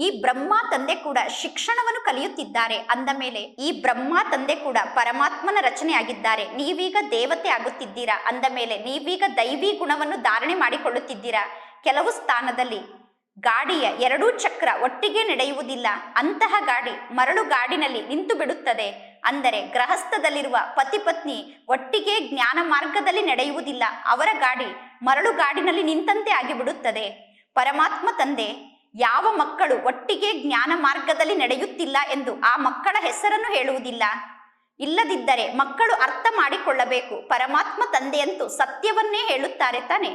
ಈ ಬ್ರಹ್ಮ ತಂದೆ ಕೂಡ ಶಿಕ್ಷಣವನ್ನು ಕಲಿಯುತ್ತಿದ್ದಾರೆ. ಅಂದ ಮೇಲೆ ಈ ಬ್ರಹ್ಮ ತಂದೆ ಕೂಡ ಪರಮಾತ್ಮನ ರಚನೆಯಾಗಿದ್ದಾರೆ. ನೀವೀಗ ದೇವತೆ ಆಗುತ್ತಿದ್ದೀರಾ? ಅಂದ ಮೇಲೆ ನೀವೀಗ ದೈವಿ ಗುಣವನ್ನು ಧಾರಣೆ ಮಾಡಿಕೊಳ್ಳುತ್ತಿದ್ದೀರಾ? ಕೆಲವು ಸ್ಥಾನದಲ್ಲಿ ಗಾಡಿಯ ಎರಡೂ ಚಕ್ರ ಒಟ್ಟಿಗೆ ನಡೆಯುವುದಿಲ್ಲ. ಅಂತಹ ಗಾಡಿ ಮರಳು ಗಾಡಿನಲ್ಲಿ ನಿಂತು ಬಿಡುತ್ತದೆ. ಅಂದರೆ ಗೃಹಸ್ಥದಲ್ಲಿರುವ ಪತಿ ಪತ್ನಿ ಒಟ್ಟಿಗೆ ಜ್ಞಾನ ಮಾರ್ಗದಲ್ಲಿ ನಡೆಯುವುದಿಲ್ಲ. ಅವರ ಗಾಡಿ ಮರಳು ಗಾಡಿನಲ್ಲಿ ನಿಂತಂತೆ ಆಗಿಬಿಡುತ್ತದೆ. ಪರಮಾತ್ಮ ತಂದೆ ಯಾವ ಮಕ್ಕಳು ಒಟ್ಟಿಗೆ ಜ್ಞಾನ ಮಾರ್ಗದಲ್ಲಿ ನಡೆಯುತ್ತಿಲ್ಲ ಎಂದು ಆ ಮಕ್ಕಳ ಹೆಸರನ್ನು ಹೇಳುವುದಿಲ್ಲ. ಇಲ್ಲದಿದ್ದರೆ ಮಕ್ಕಳು ಅರ್ಥ ಮಾಡಿಕೊಳ್ಳಬೇಕು. ಪರಮಾತ್ಮ ತಂದೆಯಂತೂ ಸತ್ಯವನ್ನೇ ಹೇಳುತ್ತಾರೆ ತಾನೆ.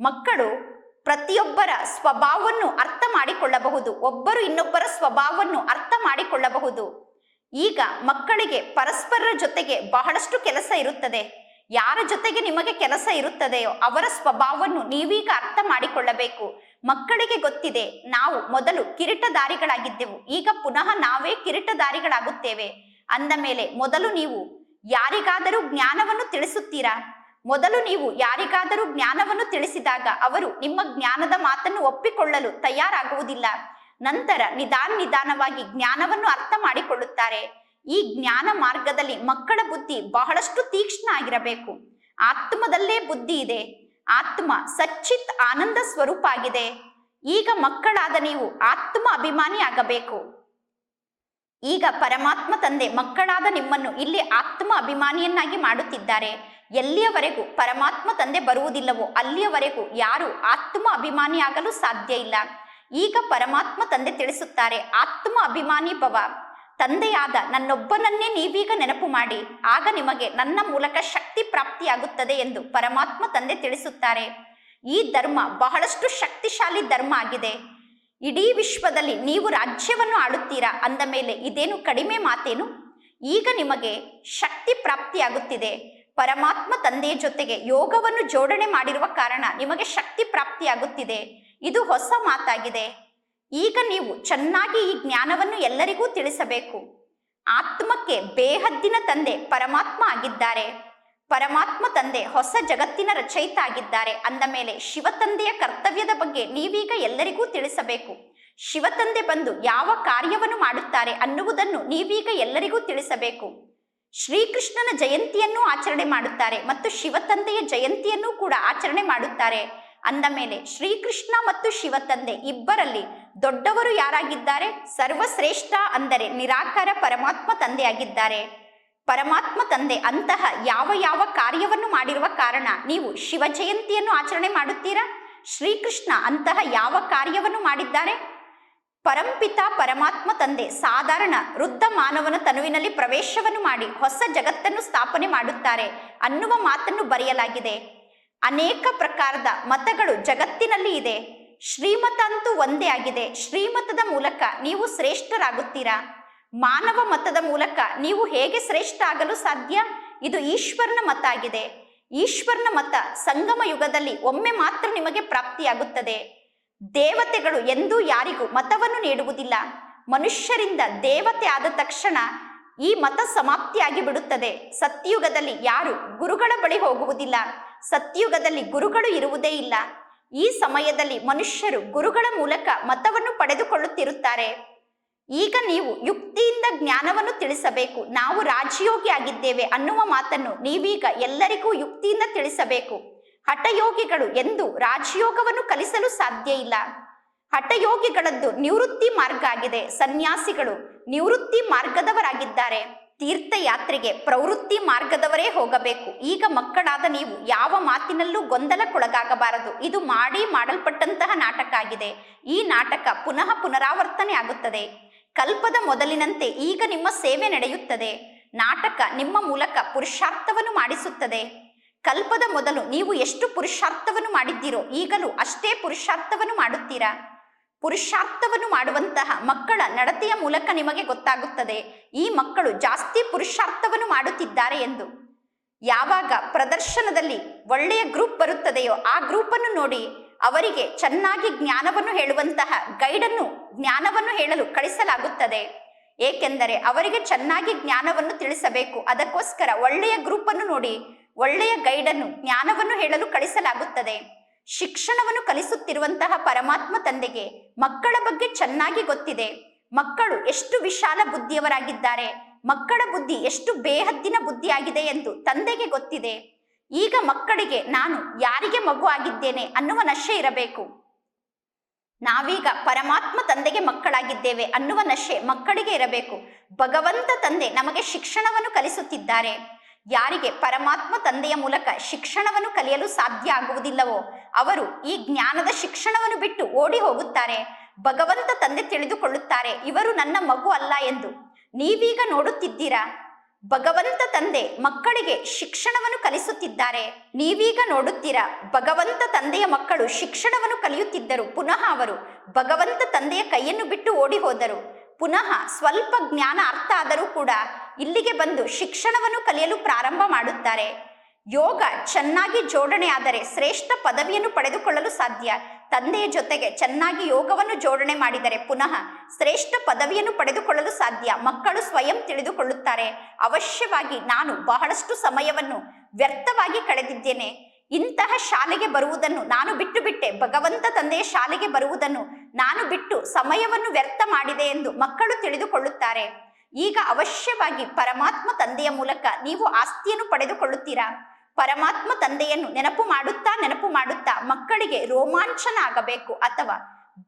ಮಕ್ಕಳು ಪ್ರತಿಯೊಬ್ಬರ ಸ್ವಭಾವವನ್ನು ಅರ್ಥ ಮಾಡಿಕೊಳ್ಳಬಹುದು. ಒಬ್ಬರು ಇನ್ನೊಬ್ಬರ ಸ್ವಭಾವವನ್ನು ಅರ್ಥ ಮಾಡಿಕೊಳ್ಳಬಹುದು. ಈಗ ಮಕ್ಕಳಿಗೆ ಪರಸ್ಪರರ ಜೊತೆಗೆ ಬಹಳಷ್ಟು ಕೆಲಸ ಇರುತ್ತದೆ. ಯಾರ ಜೊತೆಗೆ ನಿಮಗೆ ಕೆಲಸ ಇರುತ್ತದೆಯೋ ಅವರ ಸ್ವಭಾವವನ್ನು ನೀವೀಗ ಅರ್ಥ ಮಾಡಿಕೊಳ್ಳಬೇಕು. ಮಕ್ಕಳಿಗೆ ಗೊತ್ತಿದೆ, ನಾವು ಮೊದಲು ಕಿರೀಟಧಾರಿಗಳಾಗಿದ್ದೆವು, ಈಗ ಪುನಃ ನಾವೇ ಕಿರೀಟಧಾರಿಗಳಾಗುತ್ತೇವೆ. ಅಂದ ಮೇಲೆ, ಮೊದಲು ನೀವು ಯಾರಿಗಾದರೂ ಜ್ಞಾನವನ್ನು ತಿಳಿಸುತ್ತೀರಾ? ಮೊದಲು ನೀವು ಯಾರಿಗಾದರೂ ಜ್ಞಾನವನ್ನು ತಿಳಿಸಿದಾಗ ಅವರು ನಿಮ್ಮ ಜ್ಞಾನದ ಮಾತನ್ನು ಒಪ್ಪಿಕೊಳ್ಳಲು ತಯಾರಾಗುವುದಿಲ್ಲ. ನಂತರ ನಿಧಾನ ನಿಧಾನವಾಗಿ ಜ್ಞಾನವನ್ನು ಅರ್ಥ ಮಾಡಿಕೊಳ್ಳುತ್ತಾರೆ. ಈ ಜ್ಞಾನ ಮಾರ್ಗದಲ್ಲಿ ಮಕ್ಕಳ ಬುದ್ಧಿ ಬಹಳಷ್ಟು ತೀಕ್ಷ್ಣ ಆಗಿರಬೇಕು. ಆತ್ಮದಲ್ಲೇ ಬುದ್ಧಿ ಇದೆ. ಆತ್ಮ ಸಚ್ಚಿತ್ ಆನಂದ ಸ್ವರೂಪ ಆಗಿದೆ. ಈಗ ಮಕ್ಕಳಾದ ನೀವು ಆತ್ಮ ಅಭಿಮಾನಿ ಆಗಬೇಕು. ಈಗ ಪರಮಾತ್ಮ ತಂದೆ ಮಕ್ಕಳಾದ ನಿಮ್ಮನ್ನು ಇಲ್ಲಿ ಆತ್ಮ ಅಭಿಮಾನಿಯನ್ನಾಗಿ ಮಾಡುತ್ತಿದ್ದಾರೆ. ಎಲ್ಲಿಯವರೆಗೂ ಪರಮಾತ್ಮ ತಂದೆ ಬರುವುದಿಲ್ಲವೋ ಅಲ್ಲಿಯವರೆಗೂ ಯಾರು ಆತ್ಮ ಅಭಿಮಾನಿಯಾಗಲು ಸಾಧ್ಯ ಇಲ್ಲ. ಈಗ ಪರಮಾತ್ಮ ತಂದೆ ತಿಳಿಸುತ್ತಾರೆ ಆತ್ಮ ಅಭಿಮಾನಿ ಭವ. ತಂದೆಯಾದ ನನ್ನೊಬ್ಬನನ್ನೇ ನೀವೀಗ ನೆನಪು ಮಾಡಿ. ಆಗ ನಿಮಗೆ ನನ್ನ ಮೂಲಕ ಶಕ್ತಿ ಪ್ರಾಪ್ತಿಯಾಗುತ್ತದೆ ಎಂದು ಪರಮಾತ್ಮ ತಂದೆ ತಿಳಿಸುತ್ತಾರೆ. ಈ ಧರ್ಮ ಬಹಳಷ್ಟು ಶಕ್ತಿಶಾಲಿ ಧರ್ಮ ಆಗಿದೆ. ಇಡೀ ವಿಶ್ವದಲ್ಲಿ ನೀವು ರಾಜ್ಯವನ್ನು ಆಡುತ್ತೀರಾ ಅಂದ ಮೇಲೆ ಇದೇನು ಕಡಿಮೆ ಮಾತೇನು? ಈಗ ನಿಮಗೆ ಶಕ್ತಿ ಪ್ರಾಪ್ತಿಯಾಗುತ್ತಿದೆ. ಪರಮಾತ್ಮ ತಂದೆಯ ಜೊತೆಗೆ ಯೋಗವನ್ನು ಜೋಡಣೆ ಮಾಡಿರುವ ಕಾರಣ ನಿಮಗೆ ಶಕ್ತಿ ಪ್ರಾಪ್ತಿಯಾಗುತ್ತಿದೆ. ಇದು ಹೊಸ ಮಾತಾಗಿದೆ. ಈಗ ನೀವು ಚೆನ್ನಾಗಿ ಈ ಜ್ಞಾನವನ್ನು ಎಲ್ಲರಿಗೂ ತಿಳಿಸಬೇಕು. ಆತ್ಮಕ್ಕೆ ಬೇಹದ್ದಿನ ತಂದೆ ಪರಮಾತ್ಮ ಆಗಿದ್ದಾರೆ. ಪರಮಾತ್ಮ ತಂದೆ ಹೊಸ ಜಗತ್ತಿನ ರಚಯಿತ ಆಗಿದ್ದಾರೆ. ಅಂದ ಮೇಲೆ ಶಿವತಂದೆಯ ಕರ್ತವ್ಯದ ಬಗ್ಗೆ ನೀವೀಗ ಎಲ್ಲರಿಗೂ ತಿಳಿಸಬೇಕು. ಶಿವತಂದೆ ಬಂದು ಯಾವ ಕಾರ್ಯವನ್ನು ಮಾಡುತ್ತಾರೆ ಅನ್ನುವುದನ್ನು ನೀವೀಗ ಎಲ್ಲರಿಗೂ ತಿಳಿಸಬೇಕು. ಶ್ರೀಕೃಷ್ಣನ ಜಯಂತಿಯನ್ನು ಆಚರಣೆ ಮಾಡುತ್ತಾರೆ ಮತ್ತು ಶಿವತಂದೆಯ ಜಯಂತಿಯನ್ನು ಕೂಡ ಆಚರಣೆ ಮಾಡುತ್ತಾರೆ. ಅಂದ ಮೇಲೆ ಶ್ರೀಕೃಷ್ಣ ಮತ್ತು ಶಿವತಂದೆ ಇಬ್ಬರಲ್ಲಿ ದೊಡ್ಡವರು ಯಾರಾಗಿದ್ದಾರೆ? ಸರ್ವಶ್ರೇಷ್ಠ ಅಂದರೆ ನಿರಾಕಾರ ಪರಮಾತ್ಮ ತಂದೆಯಾಗಿದ್ದಾರೆ. ಪರಮಾತ್ಮ ತಂದೆ ಅಂತಹ ಯಾವ ಯಾವ ಕಾರ್ಯವನ್ನು ಮಾಡಿರುವ ಕಾರಣ ನೀವು ಶಿವ ಜಯಂತಿಯನ್ನು ಆಚರಣೆ ಮಾಡುತ್ತೀರಾ? ಶ್ರೀಕೃಷ್ಣ ಅಂತಹ ಯಾವ ಕಾರ್ಯವನ್ನು ಮಾಡಿದ್ದಾರೆ? ಪರಂಪಿತ ಪರಮಾತ್ಮ ತಂದೆ ಸಾಧಾರಣ ವೃದ್ಧ ಮಾನವನ ತನುವಿನಲ್ಲಿ ಪ್ರವೇಶವನ್ನು ಮಾಡಿ ಹೊಸ ಜಗತ್ತನ್ನು ಸ್ಥಾಪನೆ ಮಾಡುತ್ತಾರೆ ಅನ್ನುವ ಮಾತನ್ನು ಬರೆಯಲಾಗಿದೆ. ಅನೇಕ ಪ್ರಕಾರದ ಮತಗಳು ಜಗತ್ತಿನಲ್ಲಿ ಇದೆ. ಶ್ರೀಮತ ಅಂತೂ ಒಂದೇ ಆಗಿದೆ. ಶ್ರೀಮತದ ಮೂಲಕ ನೀವು ಶ್ರೇಷ್ಠರಾಗುತ್ತೀರಾ? ಮಾನವ ಮತದ ಮೂಲಕ ನೀವು ಹೇಗೆ ಶ್ರೇಷ್ಠ ಆಗಲು ಸಾಧ್ಯ? ಇದು ಈಶ್ವರನ ಮತ ಆಗಿದೆ. ಈಶ್ವರನ ಮತ ಸಂಗಮ ಯುಗದಲ್ಲಿ ಒಮ್ಮೆ ಮಾತ್ರ ನಿಮಗೆ ಪ್ರಾಪ್ತಿಯಾಗುತ್ತದೆ. ದೇವತೆಗಳು ಎಂದೂ ಯಾರಿಗೂ ಮತವನ್ನು ನೀಡುವುದಿಲ್ಲ. ಮನುಷ್ಯರಿಂದ ದೇವತೆ ಆದ ತಕ್ಷಣ ಈ ಮತ ಸಮಾಪ್ತಿಯಾಗಿ ಬಿಡುತ್ತದೆ ಸತ್ಯುಗದಲ್ಲಿ ಯಾರು ಗುರುಗಳ ಬಳಿ ಹೋಗುವುದಿಲ್ಲ. ಸತ್ಯುಗದಲ್ಲಿ ಗುರುಗಳು ಇರುವುದೇ ಇಲ್ಲ. ಈ ಸಮಯದಲ್ಲಿ ಮನುಷ್ಯರು ಗುರುಗಳ ಮೂಲಕ ಮತವನ್ನು ಪಡೆದುಕೊಳ್ಳುತ್ತಿರುತ್ತಾರೆ. ಈಗ ನೀವು ಯುಕ್ತಿಯಿಂದ ಜ್ಞಾನವನ್ನು ತಿಳಿಸಬೇಕು. ನಾವು ರಾಜಯೋಗಿ ಆಗಿದ್ದೇವೆ ಅನ್ನುವ ಮಾತನ್ನು ನೀವೀಗ ಎಲ್ಲರಿಗೂ ಯುಕ್ತಿಯಿಂದ ತಿಳಿಸಬೇಕು. ಹಠಯೋಗಿಗಳು ಎಂದು ರಾಜಯೋಗವನ್ನು ಕಲಿಸಲು ಸಾಧ್ಯ ಇಲ್ಲ. ಹಠಯೋಗಿಗಳದ್ದು ನಿವೃತ್ತಿ ಮಾರ್ಗ ಆಗಿದೆ. ಸನ್ಯಾಸಿಗಳು ನಿವೃತ್ತಿ ಮಾರ್ಗದವರಾಗಿದ್ದಾರೆ. ತೀರ್ಥಯಾತ್ರೆಗೆ ಪ್ರವೃತ್ತಿ ಮಾರ್ಗದವರೇ ಹೋಗಬೇಕು. ಈಗ ಮಕ್ಕಳಾದ ನೀವು ಯಾವ ಮಾತಿನಲ್ಲೂ ಗೊಂದಲಕ್ಕೊಳಗಾಗಬಾರದು. ಇದು ಮಾಡಿ ಮಾಡಲ್ಪಟ್ಟಂತಹ ನಾಟಕ ಆಗಿದೆ. ಈ ನಾಟಕ ಪುನಃ ಪುನರಾವರ್ತನೆ ಆಗುತ್ತದೆ. ಕಲ್ಪದ ಮೊದಲಿನಂತೆ ಈಗ ನಿಮ್ಮ ಸೇವೆ ನಡೆಯುತ್ತದೆ. ನಾಟಕ ನಿಮ್ಮ ಮೂಲಕ ಪುರುಷಾರ್ಥವನ್ನು ಮಾಡಿಸುತ್ತದೆ. ಕಲ್ಪದ ಮೊದಲು ನೀವು ಎಷ್ಟು ಪುರುಷಾರ್ಥವನ್ನು ಮಾಡಿದ್ದೀರೋ ಈಗಲೂ ಅಷ್ಟೇ ಪುರುಷಾರ್ಥವನ್ನು ಮಾಡುತ್ತೀರಾ? ಪುರುಷಾರ್ಥವನ್ನು ಮಾಡುವಂತಹ ಮಕ್ಕಳ ನಡತೆಯ ಮೂಲಕ ನಿಮಗೆ ಗೊತ್ತಾಗುತ್ತದೆ. ಈ ಮಕ್ಕಳು ಜಾಸ್ತಿ ಪುರುಷಾರ್ಥವನ್ನು ಮಾಡುತ್ತಿದ್ದಾರೆ ಎಂದು. ಯಾವಾಗ ಪ್ರದರ್ಶನದಲ್ಲಿ ಒಳ್ಳೆಯ ಗ್ರೂಪ್ ಬರುತ್ತದೆಯೋ ಆ ಗ್ರೂಪನ್ನು ನೋಡಿ ಅವರಿಗೆ ಚೆನ್ನಾಗಿ ಜ್ಞಾನವನ್ನು ಹೇಳುವಂತಹ ಗೈಡನ್ನು ಜ್ಞಾನವನ್ನು ಹೇಳಲು ಕಳಿಸಲಾಗುತ್ತದೆ. ಏಕೆಂದರೆ ಅವರಿಗೆ ಚೆನ್ನಾಗಿ ಜ್ಞಾನವನ್ನು ತಿಳಿಸಬೇಕು. ಅದಕ್ಕೋಸ್ಕರ ಒಳ್ಳೆಯ ಗ್ರೂಪನ್ನು ನೋಡಿ ಒಳ್ಳೆಯ ಗೈಡನ್ನು ಜ್ಞಾನವನ್ನು ಹೇಳಲು ಕಳಿಸಲಾಗುತ್ತದೆ. ಶಿಕ್ಷಣವನ್ನು ಕಲಿಸುತ್ತಿರುವಂತಹ ಪರಮಾತ್ಮ ತಂದೆಗೆ ಮಕ್ಕಳ ಬಗ್ಗೆ ಚೆನ್ನಾಗಿ ಗೊತ್ತಿದೆ. ಮಕ್ಕಳು ಎಷ್ಟು ವಿಶಾಲ ಬುದ್ಧಿಯವರಾಗಿದ್ದಾರೆ. ಮಕ್ಕಳ ಬುದ್ಧಿ ಎಷ್ಟು ಬೇಹದ್ದಿನ ಬುದ್ಧಿಯಾಗಿದೆ ಎಂದು ತಂದೆಗೆ ಗೊತ್ತಿದೆ. ಈಗ ಮಕ್ಕಳಿಗೆ ನಾನು ಯಾರಿಗೆ ಮಗು ಆಗಿದ್ದೇನೆ ಅನ್ನುವ ನಶೆ ಇರಬೇಕು. ನಾವೀಗ ಪರಮಾತ್ಮ ತಂದೆಗೆ ಮಕ್ಕಳಾಗಿದ್ದೇವೆ ಅನ್ನುವ ನಶೆ ಮಕ್ಕಳಿಗೆ ಇರಬೇಕು. ಭಗವಂತ ತಂದೆ ನಮಗೆ ಶಿಕ್ಷಣವನ್ನು ಕಲಿಸುತ್ತಿದ್ದಾರೆ. ಯಾರಿಗೆ ಪರಮಾತ್ಮ ತಂದೆಯ ಮೂಲಕ ಶಿಕ್ಷಣವನ್ನು ಕಲಿಯಲು ಸಾಧ್ಯ ಆಗುವುದಿಲ್ಲವೋ, ಅವರು ಈ ಜ್ಞಾನದ ಶಿಕ್ಷಣವನ್ನು ಬಿಟ್ಟು ಓಡಿ ಹೋಗುತ್ತಾರೆ. ಭಗವಂತ ತಂದೆ ತಿಳಿದುಕೊಳ್ಳುತ್ತಾರೆ, ಇವರು ನನ್ನ ಮಗು ಅಲ್ಲ ಎಂದು. ನೀವೀಗ ನೋಡುತ್ತಿದ್ದೀರಾ? ಭಗವಂತ ತಂದೆ ಮಕ್ಕಳಿಗೆ ಶಿಕ್ಷಣವನ್ನು ಕಲಿಸುತ್ತಿದ್ದಾರೆ. ನೀವೀಗ ನೋಡುತ್ತೀರಾ? ಭಗವಂತ ತಂದೆಯ ಮಕ್ಕಳು ಶಿಕ್ಷಣವನ್ನು ಕಲಿಯುತ್ತಿದ್ದರು, ಪುನಃ ಅವರು ಭಗವಂತ ತಂದೆಯ ಕೈಯನ್ನು ಬಿಟ್ಟು ಓಡಿ ಹೋದರು. ಪುನಃ ಸ್ವಲ್ಪ ಜ್ಞಾನ ಅರ್ಥ ಆದರೂ ಕೂಡ ಇಲ್ಲಿಗೆ ಬಂದು ಶಿಕ್ಷಣವನ್ನು ಕಲಿಯಲು ಪ್ರಾರಂಭ ಮಾಡುತ್ತಾರೆ. ಯೋಗ ಚೆನ್ನಾಗಿ ಜೋಡಣೆ ಆದರೆ ಶ್ರೇಷ್ಠ ಪದವಿಯನ್ನು ಪಡೆದುಕೊಳ್ಳಲು ಸಾಧ್ಯ. ತಂದೆಯ ಜೊತೆಗೆ ಚೆನ್ನಾಗಿ ಯೋಗವನ್ನು ಜೋಡಣೆ ಮಾಡಿದರೆ ಪುನಃ ಶ್ರೇಷ್ಠ ಪದವಿಯನ್ನು ಪಡೆದುಕೊಳ್ಳಲು ಸಾಧ್ಯ. ಮಕ್ಕಳು ಸ್ವಯಂ ತಿಳಿದುಕೊಳ್ಳುತ್ತಾರೆ. ಅವಶ್ಯವಾಗಿ ನಾನು ಬಹಳಷ್ಟು ಸಮಯವನ್ನು ವ್ಯರ್ಥವಾಗಿ ಕಳೆದಿದ್ದೇನೆ. ಇಂತಹ ಶಾಲೆಗೆ ಬರುವುದನ್ನು ನಾನು ಬಿಟ್ಟು ಬಿಟ್ಟೆ. ಭಗವಂತ ತಂದೆಯ ಶಾಲೆಗೆ ಬರುವುದನ್ನು ನಾನು ಬಿಟ್ಟು ಸಮಯವನ್ನು ವ್ಯರ್ಥ ಮಾಡಿದೆ ಎಂದು ಮಕ್ಕಳು ತಿಳಿದುಕೊಳ್ಳುತ್ತಾರೆ. ಈಗ ಅವಶ್ಯವಾಗಿ ಪರಮಾತ್ಮ ತಂದೆಯ ಮೂಲಕ ನೀವು ಆಸ್ತಿಯನ್ನು ಪಡೆದುಕೊಳ್ಳುತ್ತೀರಾ? ಪರಮಾತ್ಮ ತಂದೆಯನ್ನು ನೆನಪು ಮಾಡುತ್ತಾ ನೆನಪು ಮಾಡುತ್ತಾ ಮಕ್ಕಳಿಗೆ ರೋಮಾಂಚನ ಆಗಬೇಕು ಅಥವಾ